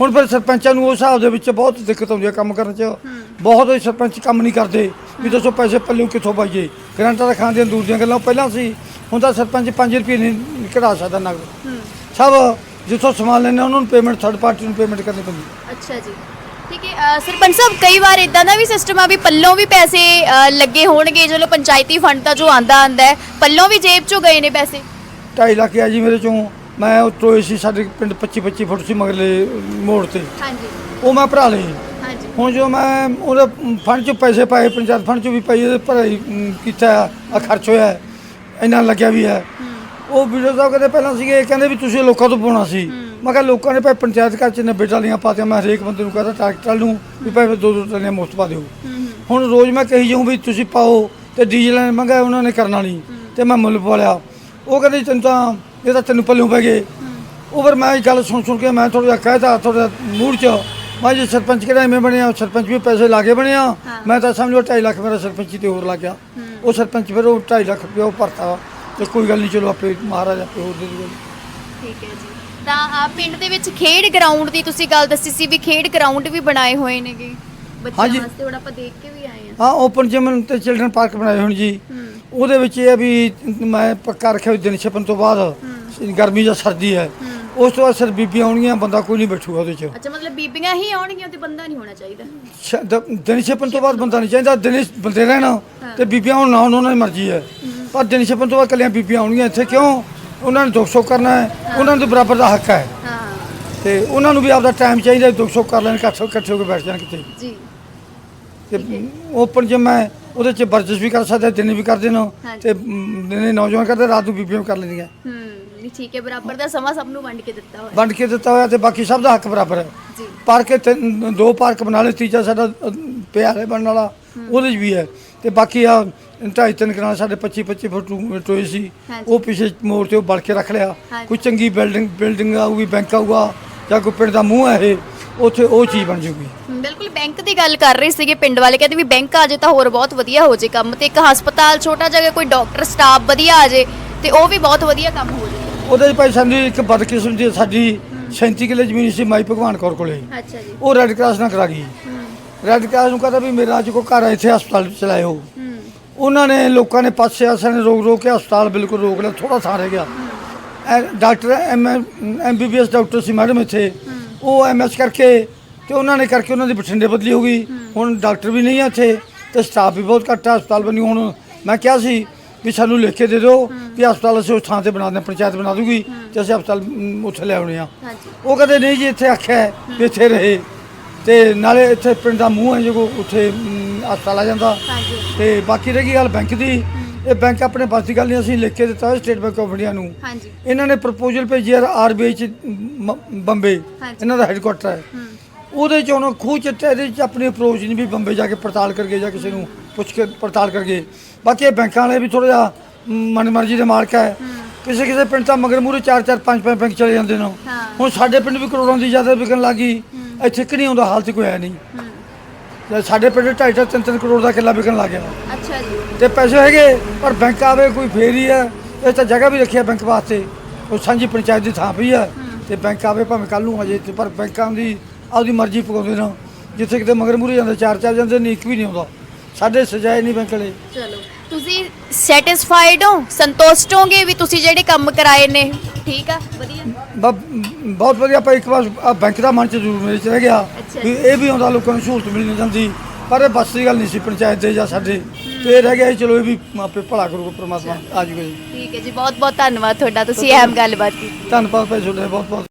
ਹੁਣ ਫਿਰ ਸਰਪੰਚਾਂ ਨੂੰ ਉਸ ਹਿਸਾਬ ਦੇ ਵਿੱਚ ਬਹੁਤ ਦਿੱਕਤ ਆਉਂਦੀ ਹੈ ਕੰਮ ਕਰਨ 'ਚ। ਬਹੁਤ ਸਰਪੰਚ ਕੰਮ ਨਹੀਂ ਕਰਦੇ। ਵੀ ਦੱਸੋ ਪੈਸੇ ਪੱਲਿਓ ਕਿੱਥੋਂ ਪਾਈਏ? ਗਰੰਟਾਂ ਦਾ ਖਾਣ ਦੀਆਂ ਦੂਰ ਦੀਆਂ ਗੱਲਾਂ ਪਹਿਲਾਂ ਸੀ। ਹੁਣ ਤਾਂ ਸਰਪੰਚ 5 ਰੁਪਏ ਨਹੀਂ ਕਢਾ ਸਕਦਾ ਨਗਦ। ਸਭ ਜਿੱਥੋਂ ਸਮਾਨ ਲੈਣੇ ਉਹਨਾਂ ਨੂੰ ਪੇਮੈਂਟ ਥਰਡ ਪਾਰਟੀ ਨੂੰ ਪੇਮੈਂਟ ਕਰਨੀ ਪੈਂਦੀ। ਅੱਛਾ ਜੀ। ਠੀਕ ਹੈ ਸਰਪੰਚ ਸਾਹਿਬ ਕਈ ਵਾਰ ਇਦਾਂ ਦਾ ਵੀ ਸਿਸਟਮ ਆ ਵੀ ਪੱਲੋਂ ਵੀ ਪੈਸੇ ਲੱਗੇ ਹੋਣਗੇ। ਚਲੋ ਪੰਚਾਇਤੀ ਫੰਡ ਦਾ ਜੋ ਆਂਦਾ ਆਂਦਾ ਹੈ ਪੱਲੋਂ ਵੀ ਜੇਬ ਚੋਂ ਗਏ ਨੇ ਪੈਸੇ। 2.5 ਲੱਖ ਆ ਜੀ ਮੇਰੇ ਚੋਂ। ਮੈਂ ਉਹ ਟੋਏ ਸੀ ਸਾਡੇ ਪਿੰਡ 25 25 ਫੁੱਟ ਸੀ ਮਗਲੇ ਮੋੜ ਤੇ। ਹਾਂਜੀ। ਉਹ ਮੈਂ ਭਰਾ ਲਏ। ਹਾਂਜੀ। ਹੁਣ ਜੋ ਮੈਂ ਉਹਦੇ ਫੰਡ ਚੋਂ ਪੈਸੇ ਪਾਏ ਪੰਚਾਇਤ ਫੰਡ ਚੋਂ ਵੀ ਪਾਈ ਉਹਦੇ ਭਰਾਈ ਕੀਤਾ ਆ ਖਰਚ ਹੋਇਆ ਹੈ। ਇੰਨਾ ਲੱਗਿਆ ਵੀ ਹੈ। ਉਹ ਵੀਡੀਓ ਸਾਹਿਬ ਕਹਿੰਦੇ ਪਹਿਲਾਂ ਸੀਗੇ ਇਹ ਕਹਿੰਦੇ ਵੀ ਤੁਸੀਂ ਲੋਕਾਂ ਤੋਂ ਪਾਉਣਾ ਸੀ। ਮੈਂ ਕਿਹਾ ਲੋਕਾਂ ਨੇ ਭਾਈ ਪੰਚਾਇਤ ਘਰ ਚ 90 ਟਾਲੀਆਂ ਪਾਤੀਆਂ ਮੈਂ ਹਰੇਕ ਬੰਦੇ ਨੂੰ ਕਹਿੰਦਾ ਟਰੈਕਟਰ ਨੂੰ ਵੀ ਭਾਈ ਦੋ ਦੋ ਟਾਲੀਆਂ ਮੁਫਤ ਪਾ ਦਿਓ। ਹੁਣ ਰੋਜ਼ ਮੈਂ ਕਹੀ ਜਾਊਂ ਵੀ ਤੁਸੀਂ ਪਾਓ ਤੇ ਡੀਜ਼ਲ ਮੰਗਾ ਉਹਨਾਂ ਨੇ ਕਰਨਾ ਨਹੀਂ ਤੇ ਮੈਂ ਮੁੱਲ ਪਾ ਲਿਆ। ਉਹ ਕਹਿੰਦੇ ਤੈਨੂੰ ਤਾਂ ਇਹ ਤਾਂ ਤੈਨੂੰ ਪੱਲਿਓਂ ਪੈ ਗਏ। ਉਹ ਫਿਰ ਮੈਂ ਇਹ ਗੱਲ ਸੁਣ ਸੁਣ ਕੇ ਮੈਂ ਥੋੜਾ ਜਿਹਾ ਕਹਿਤਾ ਥੋੜਾ ਮੂਡ ਚ। ਮੈਂ ਜੀ ਸਰਪੰਚ ਕਿਹੜਾ ਐਵੇਂ ਬਣਿਆ ਸਰਪੰਚ ਵੀ ਪੈਸੇ ਲਾ ਕੇ ਬਣਿਆ। ਮੈਂ ਤਾਂ ਸਮਝੋ 2.5 ਲੱਖ ਮੇਰਾ ਸਰਪੰਚੀ ਤੇ ਹੋਰ ਲੱਗ ਗਿਆ। ਉਹ ਸਰਪੰਚ ਫਿਰ ਉਹ 2.5 ਲੱਖ ਉਹ ਭਰਤਾ ਤੇ ਕੋਈ ਗੱਲ ਨਹੀਂ ਚਲੋ ਆਪੇ ਮਹਾਰਾਜ ਆਪੇ ਹੋਰ ਦੇ ਦੂਗਾ ਠੀਕ ਹੈ ਜੀ। ਤਾਂ ਅ, ਪਿੰਡ ਦੇ ਵਿੱਚ ਖੇਡ ਗਰਾਊਂਡ ਦੀ ਤੁਸੀਂ ਗੱਲ ਦੱਸੀ ਸੀ ਵੀ ਖੇਡ ਗਰਾਊਂਡ ਵੀ ਬਣਾਏ ਹੋਏ ਨੇਗੇ। ਬੱਚਿਆਂ। ਵਾਸਤੇ ਹੁਣ ਆਪਾਂ ਦੇਖ ਕੇ ਵੀ ਆਏ ਆ ਹਾਂ ਓਪਨ ਜਿਮ ਤੇ ਚਿਲਡਰਨ ਪਾਰਕ ਬਣਾਏ ਹੁਣ ਜੀ। ਉਹਦੇ ਵਿੱਚ ਇਹ ਵੀ ਮੈਂ ਪੱਕਾ ਰੱਖਿਆ ਵੀ ਦਿਨ ਛਪਣ ਤੋਂ ਬਾਅਦ ਗਰਮੀ ਜਾਂ ਸਰਦੀ ਹੈ। ਉਸ ਤੋਂ ਬਾਅਦ ਸਿਰ ਬੀਬੀਆਂ ਆਉਣਗੀਆਂ ਬੰਦਾ ਕੋਈ ਨਹੀਂ ਬੈਠੂਗਾ ਉਹਦੇ 'ਚ। ਅੱਛਾ ਮਤਲਬ ਬੀਬੀਆਂ ਹੀ ਆਉਣਗੀਆਂ ਤੇ ਬੰਦਾ ਨਹੀਂ ਹੋਣਾ ਚਾਹੀਦਾ? ਸ਼- ਦ- ਦਿਨ ਛਪਣ ਤੋਂ ਬਾਅਦ ਬੰਦਾ ਨਹੀਂ ਚਾਹੀਦਾ ਦਿਨ ਬੰਦੇ ਰਹਿਣ ਤੇ ਬੀਬੀਆਂ ਹੁਣ ਨਾ ਹੋਣ, ਉਹਨਾਂ ਦੀ ਮਰਜ਼ੀ ਹੈ। ਪਰ ਦਿਨ ਛਪਣ ਤੋਂ ਬਾਅਦ ਕੱਲੀਆਂ ਬੀਬੀਆਂ ਆਉਣਗੀਆਂ ਇੱਥੇ ਕਿਉਂ? ਉਹਨਾਂ ਨੇ ਦੁੱਖ ਸੁੱਖ ਕਰਨਾ ਹੈ ਉਹਨਾਂ ਦੇ ਬਰਾਬਰ ਦਾ ਹੱਕ ਹੈ। ਹਾਂ। ਤੇ ਉਹਨਾਂ ਨੂੰ ਵੀ ਆਪਦਾ ਟਾਈਮ ਚਾਹੀਦਾ ਦੁੱਖ ਸੁੱਖ ਕਰ ਲੈਣ ਇਕੱਠੇ ਇਕੱਠੇ ਹੋ ਕੇ ਬੈਠ ਜਾਣ ਕਿਤੇ। ਜੀ। ਤੇ ਓਪਨ ਜਿਮ ਹੈ ਉਹਦੇ ਚ ਵਰਜਿਸ਼ ਵੀ ਕਰ ਸਕਦੇ ਦਿਨੇ ਵੀ ਕਰਦੇ ਨੇ ਹਾਂਜੀ। ਤੇ ਮ, ਦਿਨੇ ਨੌਜਵਾਨ ਕਰਦੇ ਰਾਤ ਨੂੰ ਬੀਬੀਆਂ ਵੀ ਕਰ ਲੈਂਦੀਆਂ। ਹੂੰ ਨਹੀਂ ਠੀਕ ਹੈ ਬਰਾਬਰ ਦਾ ਸਮਾਂ ਸਭ ਨੂੰ ਵੰਡ ਕੇ ਦਿੱਤਾ ਹੋਇਆ। ਵੰਡ ਕੇ ਦਿੱਤਾ ਹੋਇਆ ਤੇ ਬਾਕੀ ਸਭ ਦਾ ਹੱਕ ਬਰਾਬਰ ਹੈ। ਜੀ। ਪਾਰਕ ਤਿੰਨ- ਦੋ ਪਾਰਕ ਬਣਾ ਲਏ ਤੀਜਾ ਸਾਡਾ ਅ, ਪਿਆਰੇ ਬਣਨ ਵਾਲਾ ਉਹਦੇ 'ਚ ਵੀ ਹੈ। ਤੇ ਬਾਕੀ ਆ ਢਾਈ ਤਿੰਨ ਕਨਾਲ ਸਾਡੇ 25 25 ਫੁੱਟ ਟੂ- ਟੋਏ ਸੀ। ਹਾਂਜੀ। ਉਹ ਪਿੱਛੇ ਮੋੜ ਤੇ ਉਹ ਬਲ ਕੇ ਰੱਖ ਲਿਆ। ਹਾਂਜੀ। ਕੋਈ ਚੰਗੀ ਬਿਲਡਿੰਗ ਬਿਲਡਿੰਗ ਆਊਗੀ ਬੈਂਕ ਆਊਗਾ ਜਾਂ ਕੋਈ ਪਿੰਡ ਦਾ ਮੂੰਹ ਹੈ ਇਹ ਉੱਥੇ ਉਹ ਚੀਜ਼ ਬਣ ਹਮ, ਬਿਲਕੁਲ ਬੈਂਕ ਦੀ ਗੱਲ ਕਰ ਰਹੇ ਸੀਗੇ ਪਿੰਡ ਵਾਲੇ ਕਹਿੰਦੇ ਵੀ ਬੈਂਕ ਆ ਜੇ ਤਾਂ ਹੋਰ ਬਹੁਤ ਵਧੀਆ ਹੋ ਜੇ ਕੰਮ ਤੇ ਇੱਕ ਹਸਪਤਾਲ ਛੋਟਾ ਜਿਹਾ ਕੋਈ ਡਾਕਟਰ ਸਟਾਫ ਵਧੀਆ ਆ ਜੇ ਤੇ ਉਹ ਵੀ ਬਹੁਤ ਵਧੀਆ ਕੰਮ ਹੋ ਜੇ ਉਹਦੇ 'ਚ ਭਾਈ ਸਾਨੂੰ ਇੱਕ ਬਦਕਿਸਮਤੀ ਦੀ ਸਾਡੀ 37 ਕਿੱਲੇ ਜ਼ਮੀਨ ਸੀ ਮਾਈ ਭਗਵਾਨ ਕੌਰ ਕੋਲੇ। ਅੱਛਾ ਜੀ। ਉਹ ਰੈੱਡ ਕਰਾਸ ਨਾਲ ਕਰਾ ਗਈ। ਰੈੱਡ ਕਰਾਸ ਨੂੰ ਕਹਿੰਦਾ ਵੀ ਮੇਰਾ ਅੱਜ ਕੋ ਘਰ ਇੱਥੇ ਹਸਪਤਾਲ ਚਲਾਇਓ। ਉਹਨਾਂ ਨੇ ਲੋਕਾਂ ਨੇ ਪਾਸੇ ਆਸਾਂ ਨੇ ਰੋਕ ਰੋਕ ਕੇ ਹਸਪਤਾਲ ਬਿਲਕੁਲ ਰੋਕ ਲਿਆ ਥੋੜਾ ਥਾਂ ਰਹਿ ਗਿਆ। ਐ ਡਾਕਟਰ ਐਮ ਐਮਬੀਬੀਐਸ ਡਾਕਟਰ ਸੀ ਮੈਡਮ ਇੱਥੇ। ਉਹ ਐਮਐਸ ਕਰਕੇ ਤੇ ਉਹਨਾਂ ਨੇ ਕਰਕੇ ਉਹਨਾਂ ਦੀ ਬਠਿੰਡੇ ਬਦਲੀ ਹੋ ਗਈ। ਹੁਣ ਡਾਕਟਰ ਵੀ ਨਹੀਂ ਆ ਇੱਥੇ ਤੇ ਸਟਾਫ ਵੀ ਬਹੁਤ ਘੱਟ ਆ ਹਸਪਤਾਲ ਬਣੀ ਹੁਣ। ਮੈਂ ਕਿਹਾ ਸੀ ਵੀ ਸਾਨੂੰ ਲਿਖ ਕੇ ਦੇ ਦਿਓ ਕਿ ਹਸਪਤਾਲ ਅਸੀਂ ਉਸ ਥਾਂ ਤੇ ਬਣਾ ਦਿਆਂ ਪੰਚਾਇਤ ਬਣਾ ਦੂਗੀ ਤੇ ਅਸੀਂ ਹਸਪਤਾਲ ਉੱਥੇ ਲੈ ਆਉਣੇ ਆ। ਉਹ ਕਹਿੰਦੇ ਨਹੀਂ ਜੀ ਇੱਥੇ ਆਖਿਆ ਵੀ ਇੱਥੇ ਰਹੇ। ਤੇ ਨਾਲੇ ਇੱਥੇ ਪਿੰਡ ਦਾ ਮੂੰਹ ਹੈ ਜੋ ਉੱਥੇ ਹਸਪਤਾਲ ਆ ਜਾਂਦਾ। ਤੇ ਬਾਕੀ ਰਹੀ ਗੱਲ ਬੈਂਕ ਦੀ ਇਹ ਬੈਂਕ ਆਪਣੇ ਬਸ ਦੀ ਗੱਲ ਨਹੀਂ ਅਸੀਂ ਲਿਖ ਕੇ ਦਿੱਤਾ ਸਟੇਟ ਬੈਂਕ ਆਫ ਇੰਡੀਆ ਨੂੰ। ਹਾਂਜੀ। ਇਹਨਾਂ ਨੇ ਪ੍ਰਪੋਜ਼ਲ ਭੇਜਿਆ ਆਰਬੀਆਈ ਚ ਮ- ਬੰਬੇ। ਹਾਂਜੀ। ਇਹਨਾਂ ਦਾ ਹੈੱਡਕੁਆਟਰ ਹੈ। ਹੂੰ। ਉਹਦੇ ਚ ਹੁਣ ਖੂਹ ਚ ਤੇ ਇਹਦੇ ਚ ਆਪਣੀ ਅਪਰੋਚ ਨਹੀਂ ਵੀ ਬੰਬੇ ਜਾ ਕੇ ਪੜਤਾਲ ਕਰਕੇ ਜਾਂ ਕਿਸੇ ਨੂੰ ਪੁੱਛ ਕੇ ਪੜਤਾਲ ਕਰਕੇ। ਬਾਕੀ ਇਹ ਬੈਂਕਾਂ ਵਾਲੇ ਵੀ ਥੋੜਾ ਜਿਹਾ ਮਨਮਰਜ਼ੀ ਦੇ ਮਾਲਕ ਹੈ। ਕਿਸੇ ਕਿਸੇ ਪਿੰਡ ਤਾਂ ਮਗਰ ਮੂਰੇ 4 4 5 5 ਬੈਂਕ ਚਲੇ ਜਾਂਦੇ ਨੇ। ਹਾਂ। ਹੁਣ ਸਾਡੇ ਪਿੰਡ ਵੀ ਕਰੋੜਾਂ ਦੀ ਜ਼ਿਆਦਾ ਵਿਕਣ ਲੱਗੀ ਇੱਥੇ ਕਿ ਨਹੀਂ ਆਉਂਦਾ ਹਾਲ ਤੇ ਕੋਈ ਹੈ ਨਹੀਂ। ਤੇ ਸਾਡੇ ਪਿੰਡ 2.5 3 3 ਕਰੋੜ ਦਾ ਕਿੱਲਾ ਵਿਕਣ ਲੱਗ ਗਿਆ। ਅੱਛਾ ਜੀ। ਤੇ ਪੈਸੇ ਹੈਗੇ ਪਰ ਬੈਂਕ ਆਵੇ ਕੋਈ ਫੇਰ ਹੀ ਹੈ ਇਹ ਤਾਂ ਜਗ੍ਹਾ ਵੀ ਰੱਖਿਆ ਬੈਂਕ ਵਾਸਤੇ। ਉਹ ਸਾਂਝੀ ਪੰਚਾਇਤ ਦੀ ਥਾਂ ਪਈ ਹੈ। ਤੇ ਬੈਂਕ ਆਵੇ ਭਾਵੇਂ ਕੱਲ ਨੂੰ ਅਜੇ ਪਰ ਬੈਂਕਾਂ ਦੀ ਆਪਦੀ ਮਰਜ਼ੀ ਪਕਾਉਂਦੇ ਨੇ ਜਿੱਥੇ ਕਿਤੇ ਮਗਰ ਮੂਰੇ ਜਾਂਦੇ ਚਾਰ ਚਾਰ ਜਾਂਦੇ ਨੇ ਇੱਕ ਵੀ ਨਹੀਂ ਆਉਂਦਾ। ਸਾਡੇ ਸਜਾਏ ਨਹੀਂ ਬੈਂਕ ਵਾਲੇ। ਚਲੋ। ਤੁਸੀਂ ਸੈਟੀਸਫਾਈਡ ਹੋ? ਸੰਤੁਸ਼ਟ ਹੋਗੇ ਵੀ ਤੁਸੀਂ ਜਿਹੜੇ ਕੰਮ ਕਰਾਏ ਨੇ? ਠੀਕ ਆ? ਵਧੀਆ? ਬ- ਬਹੁਤ ਵਧੀਆ। ਭਾਈ ਇੱਕ ਵਾਰ ਆਹ ਬੈਂਕ ਦਾ ਮਨ ਚ ਜ਼ਰੂਰ ਮੇਰੇ ਚ ਰਹਿ ਗਿਆ। ਅੱਛਾ। ਵੀ ਇਹ ਵੀ ਆਉਂਦਾ ਲੋਕਾਂ ਨੂੰ ਸਹੂਲਤ ਮਿਲ ਨਹੀਂ ਜਾਂਦੀ। ਪਰ ਇਹ ਬੱਸ ਦੀ ਗੱਲ ਨਹੀਂ ਸੀ ਪੰਚਾਇਤ ਦੇ ਜਾਂ ਸਾਡੇ। ਤੇ ਇਹ ਰਹਿ ਗਿਆ ਸੀ, ਚਲੋ ਇਹ ਵੀ ਆਪੇ ਭਲਾ ਕਰੂਗਾ ਪ੍ਰਮਾਤਮਾ ਆ ਜੂਗਾ ਜੀ। ਠੀਕ ਹੈ ਜੀ ਬਹੁਤ ਬਹੁਤ ਧੰਨਵਾਦ ਤੁਹਾਡਾ। ਤੁਸੀਂ ਅਹਿਮ ਗੱਲਬਾਤ ਕੀਤੀ। ਧੰਨਵਾਦ ਭਾਈ ਤੁਹਾਡਾ ਬਹੁਤ ਬਹੁਤ